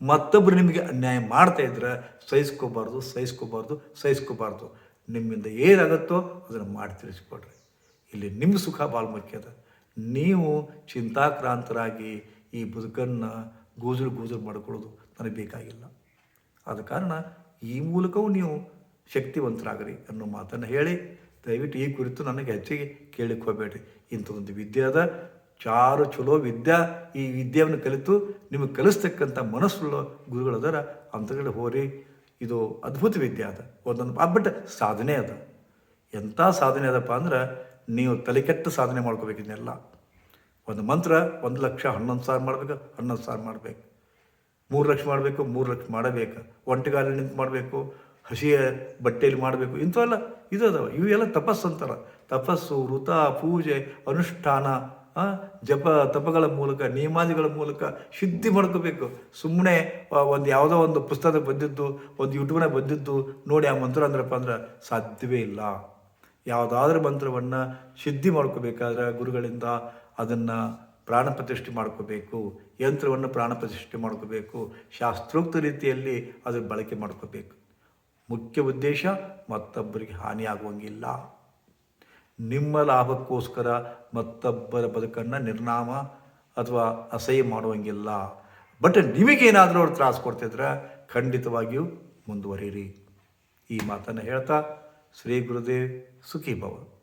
ಮತ್ತೊಬ್ಬರು ನಿಮಗೆ ಅನ್ಯಾಯ ಮಾಡ್ತಾ ಇದ್ರೆ ಸಹಿಸ್ಕೋಬಾರ್ದು ಸಹಿಸ್ಕೋಬಾರ್ದು ಸಹಿಸ್ಕೋಬಾರ್ದು. ನಿಮ್ಮಿಂದ ಏನಾಗುತ್ತೋ ಅದನ್ನು ಮಾಡಿ ತಿಳಿಸ್ಕೊಡ್ರಿ. ಇಲ್ಲಿ ನಿಮ್ಮ ಸುಖ ಭಾಳ ಮುಖ್ಯ ಅದ. ನೀವು ಚಿಂತಾಕ್ರಾಂತರಾಗಿ ಈ ಬದುಕನ್ನು ಗೂಜಲು ಗೂಜಲು ಮಾಡ್ಕೊಳ್ಳೋದು ನನಗೆ ಬೇಕಾಗಿಲ್ಲ. ಆದ ಕಾರಣ ಈ ಮೂಲಕವೂ ನೀವು ಶಕ್ತಿವಂತರಾಗ್ರಿ ಅನ್ನೋ ಮಾತನ್ನು ಹೇಳಿ, ದಯವಿಟ್ಟು ಈ ಕುರಿತು ನನಗೆ ಹೆಚ್ಚಿಗೆ ಹೋಗಬೇಡ್ರಿ. ಇಂಥದೊಂದು ವಿದ್ಯೆ ಅದ. ಚಾರು ಚಲೋ ವಿದ್ಯಾ. ಈ ವಿದ್ಯೆಯನ್ನು ಕಲಿತು ನಿಮಗೆ ಕಲಿಸ್ತಕ್ಕಂಥ ಮನಸ್ಸುಳ್ಳ ಗುರುಗಳದಾರ ಅಂಥಗಡೆ ಹೋರಿ. ಇದು ಅದ್ಭುತ ವಿದ್ಯೆ ಅದ. ಒಂದೊಂದು ಬಟ್ ಸಾಧನೆ ಅದ. ಎಂಥ ಸಾಧನೆ ಅದಪ್ಪ ಅಂದ್ರೆ ನೀವು ತಲೆಕೆಟ್ಟು ಸಾಧನೆ ಮಾಡ್ಕೋಬೇಕು ಇದನ್ನೆಲ್ಲ. ಒಂದು ಮಂತ್ರ ಒಂದು ಲಕ್ಷ ಹನ್ನೊಂದು ಸಾವಿರ ಮಾಡಬೇಕು, ಹನ್ನೊಂದು ಸಾವಿರ ಮಾಡಬೇಕು. ಮೂರು ಲಕ್ಷ ಮಾಡಬೇಕು, ಮೂರು ಲಕ್ಷ ಮಾಡಬೇಕು. ಒಂಟಿಗಾಲ ನಿಂತು ಮಾಡಬೇಕು. ಹಸಿಯ ಬಟ್ಟೆಯಲ್ಲಿ ಮಾಡಬೇಕು. ಇಂಥವೆಲ್ಲ ಇದು ಅದಾವ. ಇವು ಎಲ್ಲ ತಪಸ್ಸು ಅಂತಾರ. ತಪಸ್ಸು, ವೃತ, ಪೂಜೆ, ಅನುಷ್ಠಾನ ಜಪ, ತಪಗಳ ಮೂಲಕ, ನಿಯಮಾದಿಗಳ ಮೂಲಕ ಶುದ್ಧಿ ಮಾಡ್ಕೋಬೇಕು. ಸುಮ್ಮನೆ ಒಂದು ಯಾವುದೋ ಒಂದು ಪುಸ್ತಕ ಬಂದಿದ್ದು, ಒಂದು ಯೂಟ್ಯೂಬ್ನಾಗ ಬಂದಿದ್ದು, ನೋಡಿ ಆ ಮಂತ್ರ ಅಂದ್ರಪ್ಪ ಅಂದ್ರೆ ಸಾಧ್ಯವೇ ಇಲ್ಲ. ಯಾವುದಾದ್ರೂ ಮಂತ್ರವನ್ನು ಶುದ್ಧಿ ಮಾಡ್ಕೋಬೇಕಾದ್ರೆ ಗುರುಗಳಿಂದ ಅದನ್ನು ಪ್ರಾಣ ಪ್ರತಿಷ್ಠೆ ಮಾಡ್ಕೋಬೇಕು. ಯಂತ್ರವನ್ನು ಪ್ರಾಣ ಪ್ರತಿಷ್ಠೆ ಮಾಡ್ಕೋಬೇಕು. ಶಾಸ್ತ್ರೋಕ್ತ ರೀತಿಯಲ್ಲಿ ಅದನ್ನು ಬಳಕೆ ಮಾಡ್ಕೋಬೇಕು. ಮುಖ್ಯ ಉದ್ದೇಶ ಮತ್ತೊಬ್ಬರಿಗೆ ಹಾನಿಯಾಗುವಂಗಿಲ್ಲ. ನಿಮ್ಮ ಲಾಭಕ್ಕೋಸ್ಕರ ಮತ್ತೊಬ್ಬರ ಬದುಕನ್ನು ನಿರ್ನಾಮ ಅಥವಾ ಅಸಹ್ಯ ಮಾಡುವಂಗಿಲ್ಲ. ಬಟ್ ನಿಮಗೇನಾದರೂ ಅವ್ರು ತ್ರಾಸು ಕೊಡ್ತಿದ್ರೆ ಖಂಡಿತವಾಗಿಯೂ ಮುಂದುವರಿಯಿರಿ. ಈ ಮಾತನ್ನು ಹೇಳ್ತಾ ಶ್ರೀ ಗುರುದೇವ್ ಸುಖಿ ಭವ